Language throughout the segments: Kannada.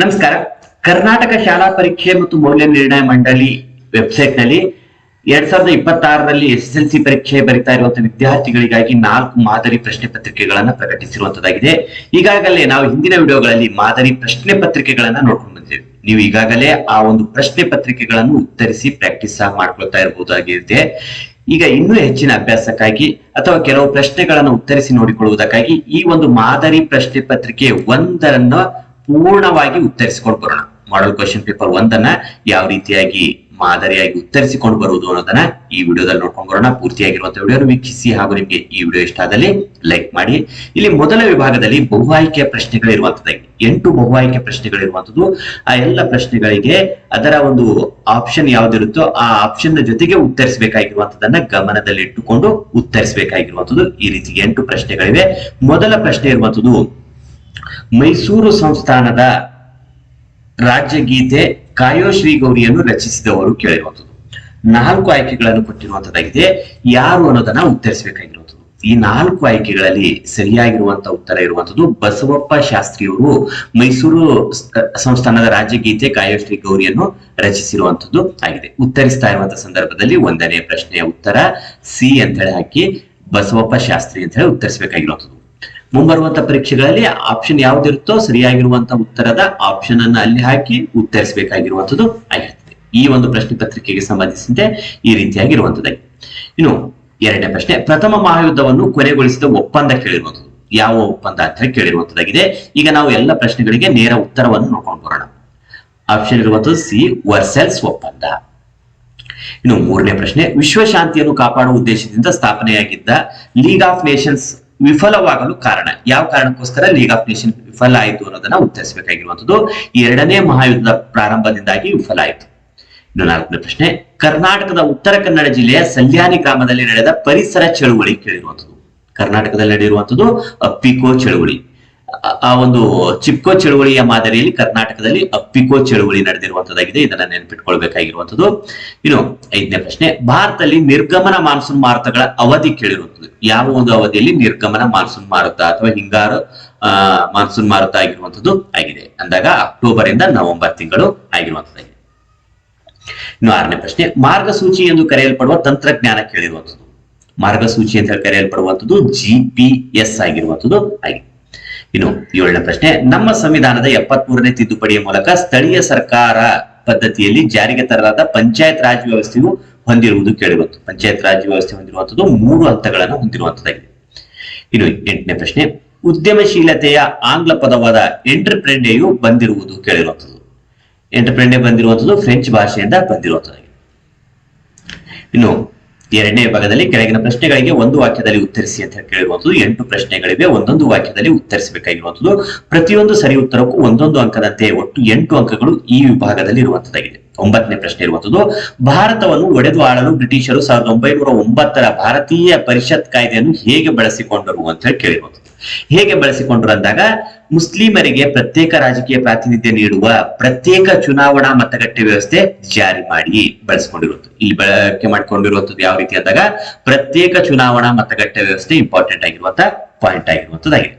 ನಮಸ್ಕಾರ. ಕರ್ನಾಟಕ ಶಾಲಾ ಪರೀಕ್ಷೆ ಮತ್ತು ಮೌಲ್ಯ ನಿರ್ಣಯ ಮಂಡಳಿ ವೆಬ್ಸೈಟ್ನಲ್ಲಿ ಎರಡ್ ಸಾವಿರದ ಇಪ್ಪತ್ತಾರರಲ್ಲಿ ಎಸ್ ಎಲ್ ಸಿ ಪರೀಕ್ಷೆ ಬರಿತಾ ಇರುವಂತಹ ವಿದ್ಯಾರ್ಥಿಗಳಿಗಾಗಿ ನಾಲ್ಕು ಮಾದರಿ ಪ್ರಶ್ನೆ ಪತ್ರಿಕೆಗಳನ್ನ ಪ್ರಕಟಿಸಿರುವಂತದ್ದಾಗಿದೆ ಈಗಾಗಲೇ ನಾವು ಹಿಂದಿನ ವಿಡಿಯೋಗಳಲ್ಲಿ ಮಾದರಿ ಪ್ರಶ್ನೆ ಪತ್ರಿಕೆಗಳನ್ನ ನೋಡ್ಕೊಂಡು ಬಂದಿದ್ದೇವೆ. ನೀವು ಈಗಾಗಲೇ ಆ ಒಂದು ಪ್ರಶ್ನೆ ಪತ್ರಿಕೆಗಳನ್ನು ಉತ್ತರಿಸಿ ಪ್ರಾಕ್ಟೀಸ್ ಸಹ ಮಾಡ್ಕೊಳ್ತಾ ಇರಬಹುದಾಗಿದೆ ಈಗ ಇನ್ನೂ ಹೆಚ್ಚಿನ ಅಭ್ಯಾಸಕ್ಕಾಗಿ ಅಥವಾ ಕೆಲವು ಪ್ರಶ್ನೆಗಳನ್ನು ಉತ್ತರಿಸಿ ನೋಡಿಕೊಳ್ಳುವುದಕ್ಕಾಗಿ ಈ ಒಂದು ಮಾದರಿ ಪ್ರಶ್ನೆ ಪತ್ರಿಕೆ ಒಂದರನ್ನ ಪೂರ್ಣವಾಗಿ ಉತ್ತರಿಸಿಕೊಂಡು ಬರೋಣ. ಮಾಡಲ್ ಕ್ವಶನ್ ಪೇಪರ್ ಒಂದನ್ನ ಯಾವ ರೀತಿಯಾಗಿ, ಮಾದರಿಯಾಗಿ ಉತ್ತರಿಸಿಕೊಂಡು ಬರುವುದು ಅನ್ನೋದನ್ನ ಈ ವಿಡಿಯೋದಲ್ಲಿ ನೋಡ್ಕೊಂಡು ಬರೋಣ. ಪೂರ್ತಿಯಾಗಿರುವಂತಹ ವಿಡಿಯೋ ವೀಕ್ಷಿಸಿ ಹಾಗೂ ನಿಮಗೆ ಈ ವಿಡಿಯೋ ಇಷ್ಟ ಆದಲ್ಲಿ ಲೈಕ್ ಮಾಡಿ. ಇಲ್ಲಿ ಮೊದಲ ವಿಭಾಗದಲ್ಲಿ ಬಹು ಆಯ್ಕೆಯ ಪ್ರಶ್ನೆಗಳಿರುವಂತದ್ದು ಎಂಟು ಬಹು ಆಯ್ಕೆ ಪ್ರಶ್ನೆಗಳಿರುವಂತದ್ದು. ಆ ಎಲ್ಲ ಪ್ರಶ್ನೆಗಳಿಗೆ ಅದರ ಒಂದು ಆಪ್ಷನ್ ಯಾವ್ದಿರುತ್ತೋ ಆ ಆಪ್ಷನ್ನ ಜೊತೆಗೆ ಉತ್ತರಿಸಬೇಕಾಗಿರುವಂತದನ್ನ ಗಮನದಲ್ಲಿಟ್ಟುಕೊಂಡು ಉತ್ತರಿಸಬೇಕಾಗಿರುವಂತದ್ದು ಈ ರೀತಿ ಎಂಟು ಪ್ರಶ್ನೆಗಳಿವೆ. ಮೊದಲ ಪ್ರಶ್ನೆ ಇರುವಂತದ್ದು ಮೈಸೂರು ಸಂಸ್ಥಾನದ ರಾಜ್ಯಗೀತೆ ಕಾಯೋ ಶ್ರೀ ಗೌರಿಯನ್ನು ರಚಿಸಿದವರು ಕೇಳಿರುವಂಥದ್ದು. ನಾಲ್ಕು ಆಯ್ಕೆಗಳನ್ನು ಕೊಟ್ಟಿರುವಂತದ್ದಾಗಿದೆ ಯಾರು ಅನ್ನೋದನ್ನ ಉತ್ತರಿಸಬೇಕಾಗಿರುವಂಥದ್ದು. ಈ ನಾಲ್ಕು ಆಯ್ಕೆಗಳಲ್ಲಿ ಸರಿಯಾಗಿರುವಂತ ಉತ್ತರ ಇರುವಂಥದ್ದು ಬಸವಪ್ಪ ಶಾಸ್ತ್ರಿಯವರು ಮೈಸೂರು ಸಂಸ್ಥಾನದ ರಾಜ್ಯಗೀತೆ ಕಾಯೋಶ್ರೀ ಗೌರಿಯನ್ನು ರಚಿಸಿರುವಂತದ್ದು ಆಗಿದೆ. ಉತ್ತರಿಸ್ತಾ ಇರುವಂತಹ ಸಂದರ್ಭದಲ್ಲಿ ಒಂದನೇ ಪ್ರಶ್ನೆಯ ಉತ್ತರ ಸಿ ಅಂತ ಹೇಳಿ ಹಾಕಿ, ಬಸವಪ್ಪ ಶಾಸ್ತ್ರಿ ಅಂತ ಹೇಳಿ ಉತ್ತರಿಸಬೇಕಾಗಿರುವಂತದ್ದು ಮುಂಬರುವಂತ ಪರೀಕ್ಷೆಗಳಲ್ಲಿ ಆಪ್ಷನ್ ಯಾವ್ದಿರುತ್ತೋ ಸರಿಯಾಗಿರುವಂತ ಉತ್ತರದ ಆಪ್ಷನ್ ಅನ್ನ ಅಲ್ಲಿ ಹಾಕಿ ಉತ್ತರಿಸಬೇಕಾಗಿರುವಂತದ್ದು ಆಗಿರ್ತದೆ. ಈ ಒಂದು ಪ್ರಶ್ನೆ ಪತ್ರಿಕೆಗೆ ಸಂಬಂಧಿಸಿದಂತೆ ಈ ರೀತಿಯಾಗಿರುವಂತದ್ದಾಗಿ ಇನ್ನು ಎರಡನೇ ಪ್ರಶ್ನೆ, ಪ್ರಥಮ ಮಹಾಯುದ್ಧವನ್ನು ಕೊನೆಗೊಳಿಸಿದ ಒಪ್ಪಂದ ಕೇಳಿರುವಂತದ್ದು ಯಾವ ಒಪ್ಪಂದ ಅಂತ ಕೇಳಿರುವಂತದ್ದಾಗಿದೆ ಈಗ ನಾವು ಎಲ್ಲ ಪ್ರಶ್ನೆಗಳಿಗೆ ನೇರ ಉತ್ತರವನ್ನು ನೋಡ್ಕೊಂಡು ಬರೋಣ. ಆಪ್ಷನ್ ಇರುವಂತದ್ದು ಸಿ, ವರ್ಸೆಲ್ಸ್ ಒಪ್ಪಂದ. ಇನ್ನು ಮೂರನೇ ಪ್ರಶ್ನೆ, ವಿಶ್ವಶಾಂತಿಯನ್ನು ಕಾಪಾಡುವ ಉದ್ದೇಶದಿಂದ ಸ್ಥಾಪನೆಯಾಗಿದ್ದ ಲೀಗ್ ಆಫ್ ನೇಷನ್ಸ್ ವಿಫಲವಾಗಲು ಕಾರಣ. ಯಾವ ಕಾರಣಕ್ಕೋಸ್ಕರ ಲೀಗ್ ಆಫ್ ನೇಷನ್ ವಿಫಲ ಆಯಿತು ಅನ್ನೋದನ್ನ ಉತ್ತರಿಸಬೇಕಾಗಿರುವಂತದ್ದು ಎರಡನೇ ಮಹಾಯುದ್ಧದ ಪ್ರಾರಂಭದಿಂದಾಗಿ ವಿಫಲ ಆಯಿತು. ಇನ್ನು ನಾಲ್ಕನೇ ಪ್ರಶ್ನೆ, ಕರ್ನಾಟಕದ ಉತ್ತರ ಕನ್ನಡ ಜಿಲ್ಲೆಯ ಸಲ್ಯಾನಿ ಗ್ರಾಮದಲ್ಲಿ ನಡೆದ ಪರಿಸರ ಚಳುವಳಿ ಕೇಳಿರುವಂತದ್ದು. ಕರ್ನಾಟಕದಲ್ಲಿ ನಡೆದಿರುವಂತದ್ದು ಅಪ್ಪಿಕೋ ಚಳುವಳಿ. ಆ- ಒಂದು ಚಿಪ್ಕೋ ಚಳುವಳಿಯ ಮಾದರಿಯಲ್ಲಿ ಕರ್ನಾಟಕದಲ್ಲಿ ಅಪ್ಪಿಕೋ ಚಳುವಳಿ ನಡೆದಿರುವಂತದ್ದಾಗಿದೆ. ಇದನ್ನ ನೆನಪಿಟ್ಕೊಳ್ಬೇಕಾಗಿರುವಂತದ್ದು. ಇನ್ನು ಐದನೇ ಪ್ರಶ್ನೆ, ಭಾರತದಲ್ಲಿ ನಿರ್ಗಮನ ಮಾನ್ಸೂನ್ ಮಾರುತಗಳ ಅವಧಿ ಕೇಳಿರುವಂತದ್ದು. ಯಾವ ಒಂದು ಅವಧಿಯಲ್ಲಿ ನಿರ್ಗಮನ ಮಾನ್ಸೂನ್ ಮಾರುತ ಅಥವಾ ಹಿಂಗಾರು ಮಾನ್ಸೂನ್ ಮಾರುತ ಆಗಿರುವಂತದ್ದು ಆಗಿದೆ. ಅಂದಾಗ ಅಕ್ಟೋಬರ್ ಇಂದ ನವೆಂಬರ್ ತಿಂಗಳು ಆಗಿರುವಂತದ್ದಾಗಿದೆ. ಇನ್ನು ಆರನೇ ಪ್ರಶ್ನೆ, ಮಾರ್ಗಸೂಚಿ ಎಂದು ಕರೆಯಲ್ಪಡುವ ತಂತ್ರಜ್ಞಾನ ಕೇಳಿರುವಂತದ್ದು. ಮಾರ್ಗಸೂಚಿ ಅಂತ ಕರೆಯಲ್ಪಡುವಂತದ್ದು ಜಿ ಪಿ ಎಸ್ ಆಗಿರುವಂತದ್ದು ಆಗಿದೆ. ಇನ್ನು ಏಳನೇ ಪ್ರಶ್ನೆ, ನಮ್ಮ ಸಂವಿಧಾನದ ಎಪ್ಪತ್ಮೂರನೇ ತಿದ್ದುಪಡಿಯ ಮೂಲಕ ಸ್ಥಳೀಯ ಸರ್ಕಾರ ಪದ್ಧತಿಯಲ್ಲಿ ಜಾರಿಗೆ ತರಲಾದ ಪಂಚಾಯತ್ ರಾಜ್ ವ್ಯವಸ್ಥೆಯು ಹೊಂದಿರುವುದು ಕೇಳಿಬಂತು. ಪಂಚಾಯತ್ ರಾಜ್ ವ್ಯವಸ್ಥೆ ಹೊಂದಿರುವಂತದ್ದು ಮೂರು ಹಂತಗಳನ್ನು ಹೊಂದಿರುವಂತದ್ದಾಗಿದೆ. ಇನ್ನು ಎಂಟನೇ ಪ್ರಶ್ನೆ, ಉದ್ಯಮಶೀಲತೆಯ ಆಂಗ್ಲ ಪದವಾದ ಎಂಟರ್ಪ್ರೆಂಡೆಯು ಬಂದಿರುವುದು ಕೇಳಿರುವಂತದ್ದು ಎಂಟರ್ಪ್ರೆಂಡೆ ಬಂದಿರುವಂತದ್ದು ಫ್ರೆಂಚ್ ಭಾಷೆಯಿಂದ ಬಂದಿರುವಂತದ್ದಾಗಿದೆ. ಇನ್ನು ಎರಡನೇ ಭಾಗದಲ್ಲಿ ಕೆಳಗಿನ ಪ್ರಶ್ನೆಗಳಿಗೆ ಒಂದು ವಾಕ್ಯದಲ್ಲಿ ಉತ್ತರಿಸಿ ಅಂತ ಕೇಳಿರುವಂತದ್ದು ಎಂಟು ಪ್ರಶ್ನೆಗಳಿವೆ, ಒಂದೊಂದು ವಾಕ್ಯದಲ್ಲಿ ಉತ್ತರಿಸಬೇಕಾಗಿರುವಂತದ್ದು ಪ್ರತಿಯೊಂದು ಸರಿ ಉತ್ತರಕ್ಕೂ ಒಂದೊಂದು ಅಂಕದಂತೆ ಒಟ್ಟು ಎಂಟು ಅಂಕಗಳು ಈ ವಿಭಾಗದಲ್ಲಿ ಇರುವಂತದ್ದಾಗಿದೆ ಒಂಬತ್ತನೇ ಪ್ರಶ್ನೆ ಇರುವಂತದ್ದು ಭಾರತವನ್ನು ಒಡೆದು ಆಳಲು ಬ್ರಿಟಿಷರು ಸಾವಿರದ ಒಂಬೈನೂರ ಒಂಬತ್ತರ ಭಾರತೀಯ ಪರಿಷತ್ ಕಾಯ್ದೆಯನ್ನು ಹೇಗೆ ಬಳಸಿಕೊಂಡರು ಅಂತ ಹೇಳಿ ಕೇಳಿರುವಂತದ್ದು ಹೇಗೆ ಬಳಸಿಕೊಂಡ್ರು ಅಂದಾಗ ಮುಸ್ಲಿಮರಿಗೆ ಪ್ರತ್ಯೇಕ ರಾಜಕೀಯ ಪ್ರಾತಿನಿಧ್ಯ ನೀಡುವ ಪ್ರತ್ಯೇಕ ಚುನಾವಣಾ ಮತಗಟ್ಟೆ ವ್ಯವಸ್ಥೆ ಜಾರಿ ಮಾಡಿ ಬಳಸಿಕೊಂಡಿರುವಂತದ್ದು ಇಲ್ಲಿ ಬಳಕೆ ಮಾಡಿಕೊಂಡಿರುವಂತದ್ದು ಯಾವ ರೀತಿ ಅಂದಾಗ ಪ್ರತ್ಯೇಕ ಚುನಾವಣಾ ಮತಗಟ್ಟೆ ವ್ಯವಸ್ಥೆ ಇಂಪಾರ್ಟೆಂಟ್ ಆಗಿರುವಂತ ಪಾಯಿಂಟ್ ಆಗಿರುವಂತದ್ದಾಗಿದೆ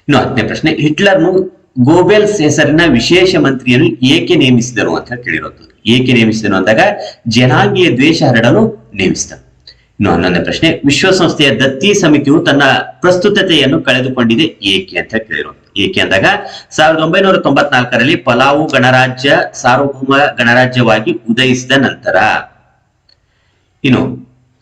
ಇನ್ನು ಹತ್ತನೇ ಪ್ರಶ್ನೆ, ಹಿಟ್ಲರ್ನು ಗೋಬೆಲ್ಸ್ ಹೆಸರಿನ ವಿಶೇಷ ಮಂತ್ರಿಯನ್ನು ಏಕೆ ನೇಮಿಸಿದರು ಅಂತ ಕೇಳಿರೋದು ಏಕೆ ನೇಮಿಸಿದನು ಅಂದಾಗ ಜನಾಂಗೀಯ ದ್ವೇಷ ಹರಡಲು ನೇಮಿಸಿದನು ಇನ್ನು ಹನ್ನೊಂದನೇ ಪ್ರಶ್ನೆ, ವಿಶ್ವಸಂಸ್ಥೆಯ ದತ್ತಿ ಸಮಿತಿಯು ತನ್ನ ಪ್ರಸ್ತುತತೆಯನ್ನು ಕಳೆದುಕೊಂಡಿದೆ ಏಕೆ ಅಂತ ಕೇಳಿರುವಂತದ್ದು ಏಕೆ ಅಂದಾಗ, ಸಾವಿರದ ಒಂಬೈನೂರ ತೊಂಬತ್ನಾಲ್ಕರಲ್ಲಿ ಪಲಾವು ಗಣರಾಜ್ಯ, ಸಾರ್ವಭೌಮ ಗಣರಾಜ್ಯವಾಗಿ ಉದಯಿಸಿದ ನಂತರ, ಇನ್ನು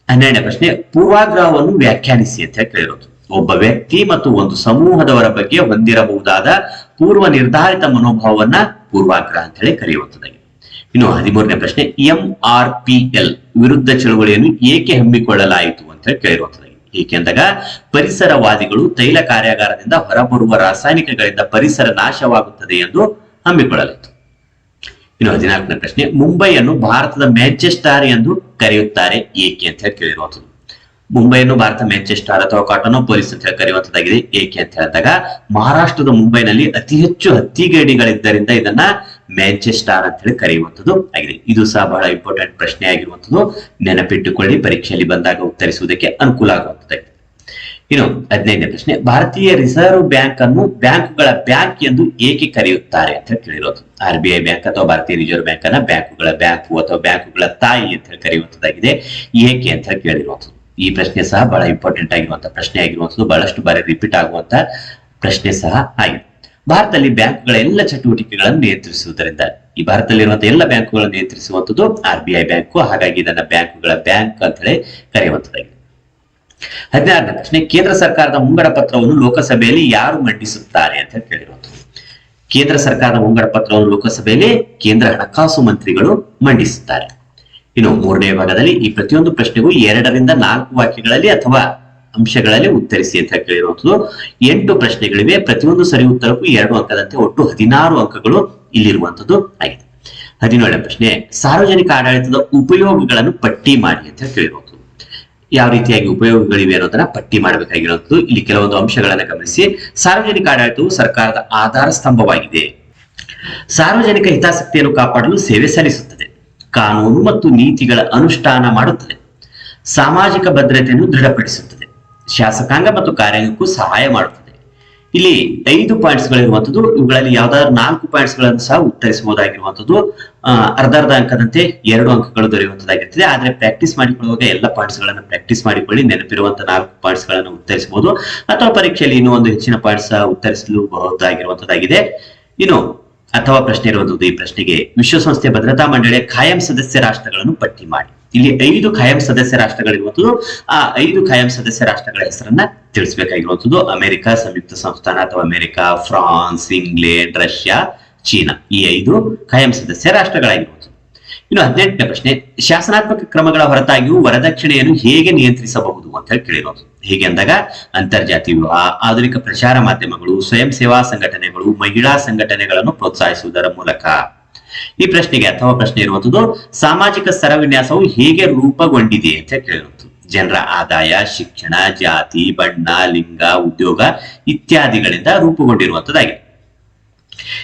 ಹನ್ನೆರಡನೇ ಪ್ರಶ್ನೆ, ಪೂರ್ವಾಗ್ರಹವನ್ನು ವ್ಯಾಖ್ಯಾನಿಸಿ ಅಂತ ಕೇಳಿರೋದು ಒಬ್ಬ ವ್ಯಕ್ತಿ ಮತ್ತು ಒಂದು ಸಮೂಹದವರ ಬಗ್ಗೆ ಹೊಂದಿರಬಹುದಾದ ಪೂರ್ವ ನಿರ್ಧಾರಿತ ಮನೋಭಾವವನ್ನ ಪೂರ್ವಾಗ್ರಹ ಅಂತ ಹೇಳಿ ಕರೆಯುವಂತದ್ದಾಗಿದೆ ಇನ್ನು ಹದಿಮೂರನೇ ಪ್ರಶ್ನೆ ಎಂ ಆರ್ ಪಿ ಎಲ್ ವಿರುದ್ಧ ಚಳುವಳಿಯನ್ನು ಏಕೆ ಹಮ್ಮಿಕೊಳ್ಳಲಾಯಿತು ಅಂತ ಹೇಳಿ ಏಕೆಂದಾಗ ಏಕೆ ಅಂದಾಗ, ಪರಿಸರವಾದಿಗಳು ತೈಲ ಕಾರ್ಯಾಗಾರದಿಂದ ಹೊರಬರುವ ರಾಸಾಯನಿಕಗಳಿಂದ ಪರಿಸರ ನಾಶವಾಗುತ್ತದೆ ಎಂದು ಹಮ್ಮಿಕೊಳ್ಳಲಾಯಿತು. ಇನ್ನು ಹದಿನಾಲ್ಕನೇ ಪ್ರಶ್ನೆ, ಮುಂಬೈಯನ್ನು ಭಾರತದ ಮ್ಯಾಂಚೆಸ್ಟರ್ ಎಂದು ಕರೆಯುತ್ತಾರೆ ಏಕೆ ಅಂತ ಹೇಳಿ ಕೇಳಿರುವಂಥದ್ದು ಮುಂಬೈಯನ್ನು ಭಾರತ ಮ್ಯಾಂಚೆಸ್ಟರ್ ಅಥವಾ ಕಾಟನೋಪೊಲಿಸ್ ಅಂತ ಹೇಳಿ ಕರೆಯುವಂತದ್ದಾಗಿದೆ ಏಕೆ ಅಂತ ಹೇಳಿದಾಗ, ಮಹಾರಾಷ್ಟ್ರದ ಮುಂಬೈನಲ್ಲಿ ಅತಿ ಹೆಚ್ಚು ಹತ್ತಿಗೇಡಿಗಳಿದ್ದರಿಂದ ಇದನ್ನ ಮ್ಯಾಂಚೆಸ್ಟರ್ ಅಂತ ಹೇಳಿ ಕರೆಯುವಂತದ್ದು ಆಗಿದೆ. ಇದು ಸಹ ಬಹಳ ಇಂಪಾರ್ಟೆಂಟ್ ಪ್ರಶ್ನೆ ಆಗಿರುವಂಥದ್ದು. ನೆನಪಿಟ್ಟುಕೊಳ್ಳಿ, ಪರೀಕ್ಷೆಯಲ್ಲಿ ಬಂದಾಗ ಉತ್ತರಿಸುವುದಕ್ಕೆ ಅನುಕೂಲ ಆಗುವಂಥದ್ದಾಗಿದೆ ಇನ್ನು ಹದಿನೈದನೇ ಪ್ರಶ್ನೆ, ಭಾರತೀಯ ರಿಸರ್ವ್ ಬ್ಯಾಂಕ್ ಅನ್ನು ಬ್ಯಾಂಕುಗಳ ಬ್ಯಾಂಕ್ ಎಂದು ಏಕೆ ಕರೆಯುತ್ತಾರೆ ಅಂತ ಕೇಳಿರೋದು. ಆರ್ ಬಿ ಐ ಬ್ಯಾಂಕ್ ಅಥವಾ ಭಾರತೀಯ ರಿಸರ್ವ್ ಬ್ಯಾಂಕ್ ಅನ್ನ ಬ್ಯಾಂಕುಗಳ ಬ್ಯಾಂಕು ಅಥವಾ ಬ್ಯಾಂಕುಗಳ ತಾಯಿ ಅಂತ ಹೇಳಿ ಕರೆಯುವಂತದ್ದಾಗಿದೆ ಏಕೆ ಅಂತ ಹೇಳಿ ಕೇಳಿರುವಂಥದ್ದು ಈ ಪ್ರಶ್ನೆ ಸಹ ಬಹಳ ಇಂಪಾರ್ಟೆಂಟ್ ಆಗಿರುವಂತಹ ಪ್ರಶ್ನೆ ಆಗಿರುವಂಥದ್ದು. ಬಹಳಷ್ಟು ಬಾರಿ ರಿಪೀಟ್ ಆಗುವಂತ ಪ್ರಶ್ನೆ ಸಹ ಆಗಿದೆ. ಭಾರತದಲ್ಲಿ ಬ್ಯಾಂಕ್ಗಳ ಎಲ್ಲ ಚಟುವಟಿಕೆಗಳನ್ನು ನಿಯಂತ್ರಿಸುವುದರಿಂದ ಈ ಭಾರತದಲ್ಲಿರುವಂತಹ ಎಲ್ಲ ಬ್ಯಾಂಕುಗಳನ್ನು ನಿಯಂತ್ರಿಸುವಂತದ್ದು ಆರ್ ಬಿ ಐ ಬ್ಯಾಂಕು. ಹಾಗಾಗಿ ಇದನ್ನ ಬ್ಯಾಂಕುಗಳ ಬ್ಯಾಂಕ್ ಅಂತ ಹೇಳಿ ಕರೆಯುವಂತದ್ದಾಗಿದೆ ಹದಿನಾರನೇ ಪ್ರಶ್ನೆ, ಕೇಂದ್ರ ಸರ್ಕಾರದ ಮುಂಗಡ ಪತ್ರವನ್ನು ಲೋಕಸಭೆಯಲ್ಲಿ ಯಾರು ಮಂಡಿಸುತ್ತಾರೆ ಅಂತ ಹೇಳಿ ಕೇಳಿರುವಂತದ್ದು. ಕೇಂದ್ರ ಸರ್ಕಾರದ ಮುಂಗಡ ಪತ್ರವನ್ನು ಲೋಕಸಭೆಯಲ್ಲಿ ಕೇಂದ್ರ ಹಣಕಾಸು ಮಂತ್ರಿಗಳು ಮಂಡಿಸುತ್ತಾರೆ. ಇನ್ನು ಮೂರನೇ ಭಾಗದಲ್ಲಿ ಈ ಪ್ರತಿಯೊಂದು ಪ್ರಶ್ನೆಗೂ ಎರಡರಿಂದ ನಾಲ್ಕು ವಾಕ್ಯಗಳಲ್ಲಿ ಅಥವಾ ಅಂಶಗಳಲ್ಲಿ ಉತ್ತರಿಸಿ ಅಂತ ಕೇಳಿರುವಂತದ್ದು ಎಂಟು ಪ್ರಶ್ನೆಗಳಿವೆ. ಪ್ರತಿಯೊಂದು ಸರಿ ಉತ್ತರಕ್ಕೂ ಎರಡು ಅಂಕದಂತೆ ಒಟ್ಟು ಹದಿನಾರು ಅಂಕಗಳು ಇಲ್ಲಿರುವಂತದ್ದು ಆಗಿದೆ. ಹದಿನೇಳನೇ ಪ್ರಶ್ನೆ, ಸಾರ್ವಜನಿಕ ಆಡಳಿತದ ಉಪಯೋಗಗಳನ್ನು ಪಟ್ಟಿ ಮಾಡಿ ಅಂತ ಕೇಳಿರುವಂಥದ್ದು. ಯಾವ ರೀತಿಯಾಗಿ ಉಪಯೋಗಗಳಿವೆ ಅನ್ನೋದನ್ನ ಪಟ್ಟಿ ಮಾಡಬೇಕಾಗಿರುವಂಥದ್ದು. ಇಲ್ಲಿ ಕೆಲವೊಂದು ಅಂಶಗಳನ್ನ ಗಮನಿಸಿ. ಸಾರ್ವಜನಿಕ ಆಡಳಿತವು ಸರ್ಕಾರದ ಆಧಾರ ಸ್ತಂಭವಾಗಿದೆ. ಸಾರ್ವಜನಿಕ ಹಿತಾಸಕ್ತಿಯನ್ನು ಕಾಪಾಡಲು ಸೇವೆ ಸಲ್ಲಿಸುತ್ತದೆ. ಕಾನೂನು ಮತ್ತು ನೀತಿಗಳ ಅನುಷ್ಠಾನ ಮಾಡುತ್ತದೆ. ಸಾಮಾಜಿಕ ಭದ್ರತೆಯನ್ನು ದೃಢಪಡಿಸುತ್ತದೆ. ಶಾಸಕಾಂಗ ಮತ್ತು ಕಾರ್ಯಾಂಗಕ್ಕೂ ಸಹಾಯ ಮಾಡುತ್ತದೆ. ಇಲ್ಲಿ ಐದು ಪಾಯಿಂಟ್ಸ್ ಗಳಿರುವಂತದ್ದು ಇವುಗಳಲ್ಲಿ ಯಾವ್ದಾದ್ರು ನಾಲ್ಕು ಪಾಯಿಂಟ್ಸ್ಗಳನ್ನು ಸಹ ಉತ್ತರಿಸಬಹುದಾಗಿರುವಂತದ್ದು ಅರ್ಧ ಅರ್ಧ ಅಂಕದಂತೆ ಎರಡು ಅಂಕಗಳು ದೊರೆಯುವಂತದ್ದಾಗಿರ್ತದೆ ಆದ್ರೆ ಪ್ರಾಕ್ಟೀಸ್ ಮಾಡಿಕೊಳ್ಳುವಾಗ ಎಲ್ಲ ಪಾಯಿಂಟ್ಸ್ ಗಳನ್ನ ಪ್ರಾಕ್ಟೀಸ್ ಮಾಡಿಕೊಳ್ಳಿ ನೆನಪಿರುವಂತ ನಾಲ್ಕು ಪಾಯಿಂಟ್ಸ್ಗಳನ್ನು ಉತ್ತರಿಸಬಹುದು. ಅಥವಾ ಪರೀಕ್ಷೆಯಲ್ಲಿ ಇನ್ನೂ ಒಂದು ಹೆಚ್ಚಿನ ಪಾಯಿಂಟ್ಸ್ ಉತ್ತರಿಸಲು ಉತ್ತರಿಸಬಹುದಾಗಿರುವಂತದ್ದಾಗಿದೆ ಇನ್ನು ಅಥವಾ ಪ್ರಶ್ನೆ ಇರುವಂತದ್ದು ಈ ಪ್ರಶ್ನೆಗೆ ವಿಶ್ವಸಂಸ್ಥೆ ಭದ್ರತಾ ಮಂಡಳಿಯ ಖಾಯಂ ಸದಸ್ಯ ರಾಷ್ಟ್ರಗಳನ್ನು ಪಟ್ಟಿ ಮಾಡಿ. ಇಲ್ಲಿ ಐದು ಖಾಯಂ ಸದಸ್ಯ ರಾಷ್ಟ್ರಗಳಿರುವಂತದ್ದು ಆ ಐದು ಖಾಯಂ ಸದಸ್ಯ ರಾಷ್ಟ್ರಗಳ ಹೆಸರನ್ನ ತಿಳಿಸಬೇಕಾಗಿರುವಂತದ್ದು ಅಮೆರಿಕ, ಸಂಯುಕ್ತ ಸಂಸ್ಥಾನ ಅಥವಾ America, France, England, Russia, China, ಈ ಐದು ಖಾಯಂ ಸದಸ್ಯ ರಾಷ್ಟ್ರಗಳಾಗಿರುವಂತದ್ದು ಇನ್ನು ಹದಿನೆಂಟನೇ ಪ್ರಶ್ನೆ, ಶಾಸನಾತ್ಮಕ ಕ್ರಮಗಳ ಹೊರತಾಗಿಯೂ ವರದಕ್ಷಿಣೆಯನ್ನು ಹೇಗೆ ನಿಯಂತ್ರಿಸಬಹುದು ಅಂತ ಹೇಳಿ ಕೇಳಿರೋದು. ಹೇಗೆ ಅಂದಾಗ ಅಂತರ್ಜಾತಿ ವಿವಾಹ ಆಧುನಿಕ ಪ್ರಚಾರ ಮಾಧ್ಯಮಗಳು, ಸ್ವಯಂ ಸೇವಾ ಸಂಘಟನೆಗಳು, ಮಹಿಳಾ ಸಂಘಟನೆಗಳನ್ನು ಪ್ರೋತ್ಸಾಹಿಸುವುದರ ಮೂಲಕ. ಈ ಪ್ರಶ್ನೆಗೆ ಅಥವಾ ಪ್ರಶ್ನೆ ಇರುವಂತದ್ದು, ಸಾಮಾಜಿಕ ಸರವಿನ್ಯಾಸವು ಹೇಗೆ ರೂಪುಗೊಂಡಿದೆ ಅಂತ ಕೇಳಿರುವುದು ಜನರ ಆದಾಯ, ಶಿಕ್ಷಣ, ಜಾತಿ, ಬಣ್ಣ, ಲಿಂಗ, ಉದ್ಯೋಗ ಇತ್ಯಾದಿಗಳಿಂದ ರೂಪುಗೊಂಡಿರುವಂತದ್ದಾಗಿದೆ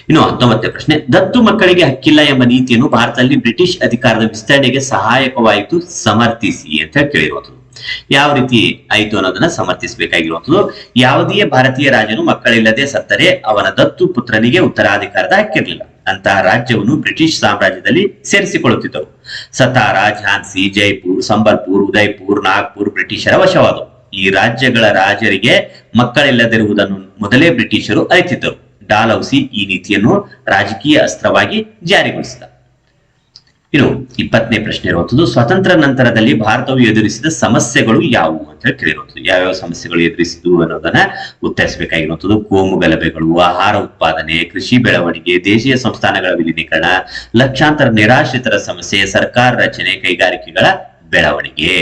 ಇನ್ನು ಹತ್ತೊಂಬತ್ತನೇ ಪ್ರಶ್ನೆ, ದತ್ತು ಮಕ್ಕಳಿಗೆ ಹಕ್ಕಿಲ್ಲ ಎಂಬ ನೀತಿಯನ್ನು ಭಾರತದಲ್ಲಿ ಬ್ರಿಟಿಷ್ ಅಧಿಕಾರದ ವಿಸ್ತರಣೆಗೆ ಸಹಾಯಕವಾಯಿತು ಸಮರ್ಥಿಸಿ ಅಂತ ಕೇಳಿರುವಂಥದ್ದು. ಯಾವ ರೀತಿ ಆಯಿತು ಅನ್ನೋದನ್ನ ಸಮರ್ಥಿಸಬೇಕಾಗಿರುವಂಥದ್ದು. ಯಾವುದೇ ಭಾರತೀಯ ರಾಜನು ಮಕ್ಕಳಿಲ್ಲದೆ ಸತ್ತರೆ ಅವನ ದತ್ತು ಪುತ್ರನಿಗೆ ಉತ್ತರಾಧಿಕಾರದ ಹಕ್ಕಿರಲಿಲ್ಲ. ಅಂತಹ ರಾಜ್ಯವನ್ನು ಬ್ರಿಟಿಷ್ ಸಾಮ್ರಾಜ್ಯದಲ್ಲಿ ಸೇರಿಸಿಕೊಳ್ಳುತ್ತಿದ್ದವು ಸತಾರ, ಝಾನ್ಸಿ, ಜೈಪುರ್, ಸಂಬಲ್ಪುರ್, ಉದಯ್ಪುರ್, ನಾಗ್ಪುರ್ ಬ್ರಿಟಿಷರ ವಶವಾದವು. ಈ ರಾಜ್ಯಗಳ ರಾಜರಿಗೆ ಮಕ್ಕಳಿಲ್ಲದಿರುವುದನ್ನು ಮೊದಲೇ ಬ್ರಿಟಿಷರು ಅರಿತಿದ್ದರು. ಡಾಲೌಸಿ ಈ ನೀತಿಯನ್ನು ರಾಜಕೀಯ ಅಸ್ತ್ರವಾಗಿ ಜಾರಿಗೊಳಿಸಿದ. ಇನ್ನು ಇಪ್ಪತ್ತನೇ ಪ್ರಶ್ನೆ ಇರುವಂತದ್ದು ಸ್ವತಂತ್ರ ನಂತರದಲ್ಲಿ ಭಾರತವು ಎದುರಿಸಿದ ಸಮಸ್ಯೆಗಳು ಯಾವುವು ಅಂತ ಹೇಳಿ ಕೇಳಿರುವಂಥದ್ದು. ಯಾವ್ಯಾವ ಸಮಸ್ಯೆಗಳು ಎದುರಿಸಿದ್ವು ಅನ್ನೋದನ್ನ ಉತ್ತರಿಸಬೇಕಾಗಿರುವಂಥದ್ದು. ಕೋಮು ಗಲಭೆಗಳು, ಆಹಾರ ಉತ್ಪಾದನೆ, ಕೃಷಿ ಬೆಳವಣಿಗೆ, ದೇಶೀಯ ಸಂಸ್ಥಾನಗಳ ವಿಲೀನೀಕರಣ, ಲಕ್ಷಾಂತರ ನಿರಾಶ್ರಿತರ ಸಮಸ್ಯೆ, ಸರ್ಕಾರ ರಚನೆ, ಕೈಗಾರಿಕೆಗಳ ಬೆಳವಣಿಗೆ.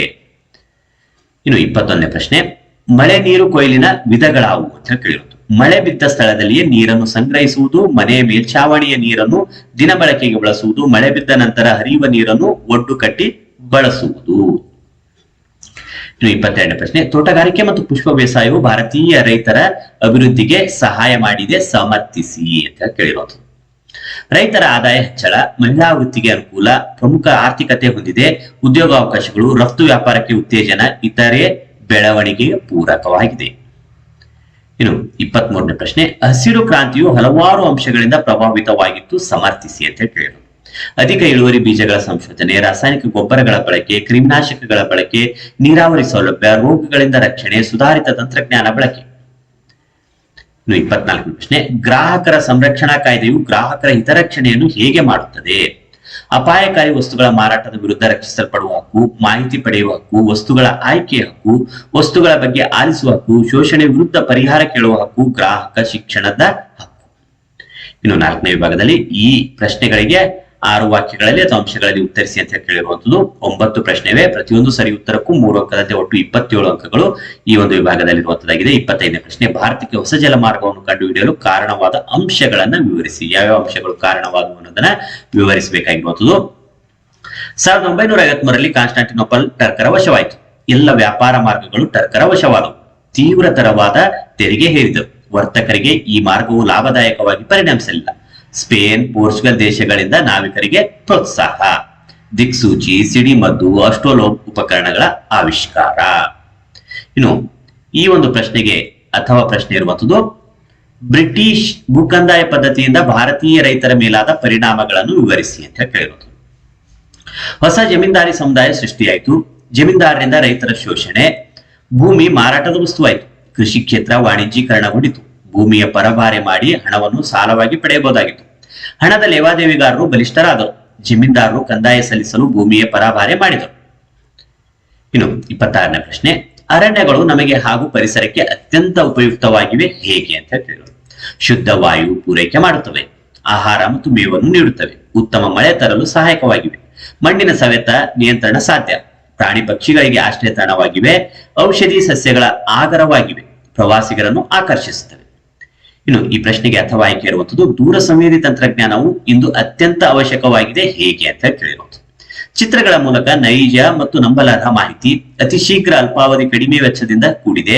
ಇನ್ನು ಇಪ್ಪತ್ತೊಂದನೇ ಪ್ರಶ್ನೆ, ಮಳೆ ನೀರು ಕೊಯ್ಲಿನ ವಿಧಗಳಾವು ಅಂತ ಹೇಳಿ ಕೇಳಿರುವುದು ಮಳೆ ಬಿದ್ದ ಸ್ಥಳದಲ್ಲಿಯೇ ನೀರನ್ನು ಸಂಗ್ರಹಿಸುವುದು, ಮನೆ ಮೇಲ್ಛಾವಣಿಯ ನೀರನ್ನು ದಿನ ಬಳಕೆಗೆ ಬಳಸುವುದು, ಮಳೆ ಬಿದ್ದ ನಂತರ ಹರಿಯುವ ನೀರನ್ನು ಒಡ್ಡು ಕಟ್ಟಿ ಬಳಸುವುದು. ಇಪ್ಪತ್ತೆರಡನೇ ಪ್ರಶ್ನೆ, ತೋಟಗಾರಿಕೆ ಮತ್ತು ಪುಷ್ಪ ಬೇಸಾಯವು ಭಾರತೀಯ ರೈತರ ಅಭಿವೃದ್ಧಿಗೆ ಸಹಾಯ ಮಾಡಿದೆ, ಸಮರ್ಥಿಸಿ ಅಂತ ಕೇಳಿರೋದು. ರೈತರ ಆದಾಯ ಹೆಚ್ಚಳ, ಮಹಿಳಾ ವೃತ್ತಿಗೆ ಅನುಕೂಲ, ಪ್ರಮುಖ ಆರ್ಥಿಕತೆ ಹೊಂದಿದೆ, ಉದ್ಯೋಗಾವಕಾಶಗಳು, ರಫ್ತು ವ್ಯಾಪಾರಕ್ಕೆ ಉತ್ತೇಜನ, ಇತರೆ ಬೆಳವಣಿಗೆಗೆ ಪೂರಕವಾಗಿದೆ. ಇನ್ನು ಇಪ್ಪತ್ತ್ ಮೂರನೇ ಪ್ರಶ್ನೆ, ಹಸಿರು ಕ್ರಾಂತಿಯು ಹಲವಾರು ಅಂಶಗಳಿಂದ ಪ್ರಭಾವಿತವಾಗಿತ್ತು ಸಮರ್ಥಿಸಿ ಅಂತ ಹೇಳಿದರು ಅಧಿಕ ಇಳುವರಿ ಬೀಜಗಳ ಸಂಶೋಧನೆ, ರಾಸಾಯನಿಕ ಗೊಬ್ಬರಗಳ ಬಳಕೆ, ಕ್ರಿಮಿನಾಶಕಗಳ ಬಳಕೆ, ನೀರಾವರಿ ಸೌಲಭ್ಯ, ರೋಗಗಳಿಂದ ರಕ್ಷಣೆ, ಸುಧಾರಿತ ತಂತ್ರಜ್ಞಾನ ಬಳಕೆ. ಇನ್ನು ಇಪ್ಪತ್ನಾಲ್ಕನೇ ಪ್ರಶ್ನೆ, ಗ್ರಾಹಕರ ಸಂರಕ್ಷಣಾ ಕಾಯ್ದೆಯು ಗ್ರಾಹಕರ ಹಿತರಕ್ಷಣೆಯನ್ನು ಹೇಗೆ ಮಾಡುತ್ತದೆ? ಅಪಾಯಕಾರಿ ವಸ್ತುಗಳ ಮಾರಾಟದ ವಿರುದ್ಧ ರಕ್ಷಿಸಲ್ಪಡುವ ಹಕ್ಕು, ಮಾಹಿತಿ ಪಡೆಯುವ ಹಕ್ಕು, ವಸ್ತುಗಳ ಆಯ್ಕೆ ಹಕ್ಕು, ವಸ್ತುಗಳ ಬಗ್ಗೆ ಆಲಿಸುವ ಹಕ್ಕು, ಶೋಷಣೆ ವಿರುದ್ಧ ಪರಿಹಾರ ಕೇಳುವ ಹಕ್ಕು, ಗ್ರಾಹಕ ಶಿಕ್ಷಣದ ಹಕ್ಕು. ಇನ್ನು ನಾಲ್ಕನೇ ವಿಭಾಗದಲ್ಲಿ ಈ ಪ್ರಶ್ನೆಗಳಿಗೆ ಆರು ವಾಕ್ಯಗಳಲ್ಲಿ ಅಥವಾ ಅಂಶಗಳಲ್ಲಿ ಉತ್ತರಿಸಿ ಅಂತ ಕೇಳಿರುವಂತದ್ದು ಒಂಬತ್ತು ಪ್ರಶ್ನೆವೆ. ಪ್ರತಿಯೊಂದು ಸರಿ ಉತ್ತರಕ್ಕೂ ಮೂರು ಅಂಕದಂತೆ ಒಟ್ಟು ಇಪ್ಪತ್ತೇಳು ಅಂಕಗಳು ಈ ಒಂದು ವಿಭಾಗದಲ್ಲಿ ಇರುವಂತದ್ದಾಗಿದೆ ಇಪ್ಪತ್ತೈದನೇ ಪ್ರಶ್ನೆ, ಭಾರತಕ್ಕೆ ಹೊಸ ಜಲಮಾರ್ಗವನ್ನು ಕಂಡುಹಿಡಿಯಲು ಕಾರಣವಾದ ಅಂಶಗಳನ್ನ ವಿವರಿಸಿ. ಯಾವ್ಯಾವ ಅಂಶಗಳು ಕಾರಣವಾದವು ಅನ್ನೋದನ್ನ ವಿವರಿಸಬೇಕಾಗಿರುವಂತದ್ದು ಸಾವಿರದ ಒಂಬೈನೂರ ಐವತ್ಮೂರರಲ್ಲಿ ಕಾನ್ಸ್ಟಾಂಟಿನೋಪಲ್ ಟರ್ಕರ ವಶವಾಯಿತು. ಎಲ್ಲ ವ್ಯಾಪಾರ ಮಾರ್ಗಗಳು ಟರ್ಕರ ವಶವಾದವು. ತೀವ್ರತರವಾದ ತೆರಿಗೆ ಹೇರಿದವು. ವರ್ತಕರಿಗೆ ಈ ಮಾರ್ಗವು ಲಾಭದಾಯಕವಾಗಿ ಪರಿಣಮಿಸಲಿಲ್ಲ. ಸ್ಪೇನ್, ಪೋರ್ಚುಗಲ್ ದೇಶಗಳಿಂದ ನಾವಿಕರಿಗೆ ಪ್ರೋತ್ಸಾಹ. ದಿಕ್ಸೂಚಿ, ಸಿಡಿಮದ್ದು ಅಷ್ಟೋಲೋ ಉಪಕರಣಗಳ ಆವಿಷ್ಕಾರ. ಇನ್ನು, ಈ ಒಂದು ಪ್ರಶ್ನೆಗೆ ಅಥವಾ ಪ್ರಶ್ನೆ ಇರುವಂತದ್ದು ಬ್ರಿಟಿಷ್ ಭೂಕಂದಾಯ ಪದ್ಧತಿಯಿಂದ ಭಾರತೀಯ ರೈತರ ಮೇಲಾದ ಪರಿಣಾಮಗಳನ್ನು ವಿವರಿಸಿ ಅಂತ ಕೇಳಿರೋದು. ಹೊಸ ಜಮೀನ್ದಾರಿ ಸಮುದಾಯ ಸೃಷ್ಟಿಯಾಯಿತು. ಜಮೀನ್ದಾರರಿಂದ ರೈತರ ಶೋಷಣೆ, ಭೂಮಿ ಮಾರಾಟದ ವಸ್ತುವಾಯಿತು. ಕೃಷಿ ಕ್ಷೇತ್ರ ವಾಣಿಜ್ಯೀಕರಣಗೊಂಡಿತು. ಭೂಮಿಯ ಪರಭಾರೆ ಮಾಡಿ ಹಣವನ್ನು ಸಾಲವಾಗಿ ಪಡೆಯಬಹುದಾಗಿತ್ತು. ಹಣದ ಲೇವಾದೇವಿಗಾರರು ಬಲಿಷ್ಠರಾದರು. ಜಮೀನ್ದಾರರು ಕಂದಾಯ ಸಲ್ಲಿಸಲು ಭೂಮಿಯ ಪರಭಾರೆ ಮಾಡಿದರು. ಇನ್ನು ಇಪ್ಪತ್ತಾರನೇ ಪ್ರಶ್ನೆ, ಅರಣ್ಯಗಳು ನಮಗೆ ಹಾಗೂ ಪರಿಸರಕ್ಕೆ ಅತ್ಯಂತ ಉಪಯುಕ್ತವಾಗಿವೆ ಹೇಗೆ ಅಂತ ಹೇಳಿದರು ಶುದ್ಧ ವಾಯು ಪೂರೈಕೆ ಮಾಡುತ್ತವೆ. ಆಹಾರ ಮತ್ತು ಮೇವನ್ನು ನೀಡುತ್ತವೆ. ಉತ್ತಮ ಮಳೆ ತರಲು ಸಹಾಯಕವಾಗಿವೆ. ಮಣ್ಣಿನ ಸವೆತ ನಿಯಂತ್ರಣ ಸಾಧ್ಯ. ಪ್ರಾಣಿ ಪಕ್ಷಿಗಳಿಗೆ ಆಶ್ರಯ ತಾಣವಾಗಿವೆ ಔಷಧಿ ಸಸ್ಯಗಳ ಆಗರವಾಗಿವೆ. ಪ್ರವಾಸಿಗರನ್ನು ಆಕರ್ಷಿಸುತ್ತವೆ. ಇನ್ನು ಈ ಪ್ರಶ್ನೆಗೆ ಅಥವಾ ಆಯ್ಕೆ ಇರುವಂತದ್ದು ದೂರ ಸಂವೇದಿ ತಂತ್ರಜ್ಞಾನವು ಇಂದು ಅತ್ಯಂತ ಅವಶ್ಯಕವಾಗಿದೆ ಹೇಗೆ ಅಂತ ಕೇಳಿರುವುದು ಚಿತ್ರಗಳ ಮೂಲಕ ನೈಜ ಮತ್ತು ನಂಬಲಾದ ಮಾಹಿತಿ ಅತಿ ಶೀಘ್ರ ಅಲ್ಪಾವಧಿ ಕಡಿಮೆ ವೆಚ್ಚದಿಂದ ಕೂಡಿದೆ.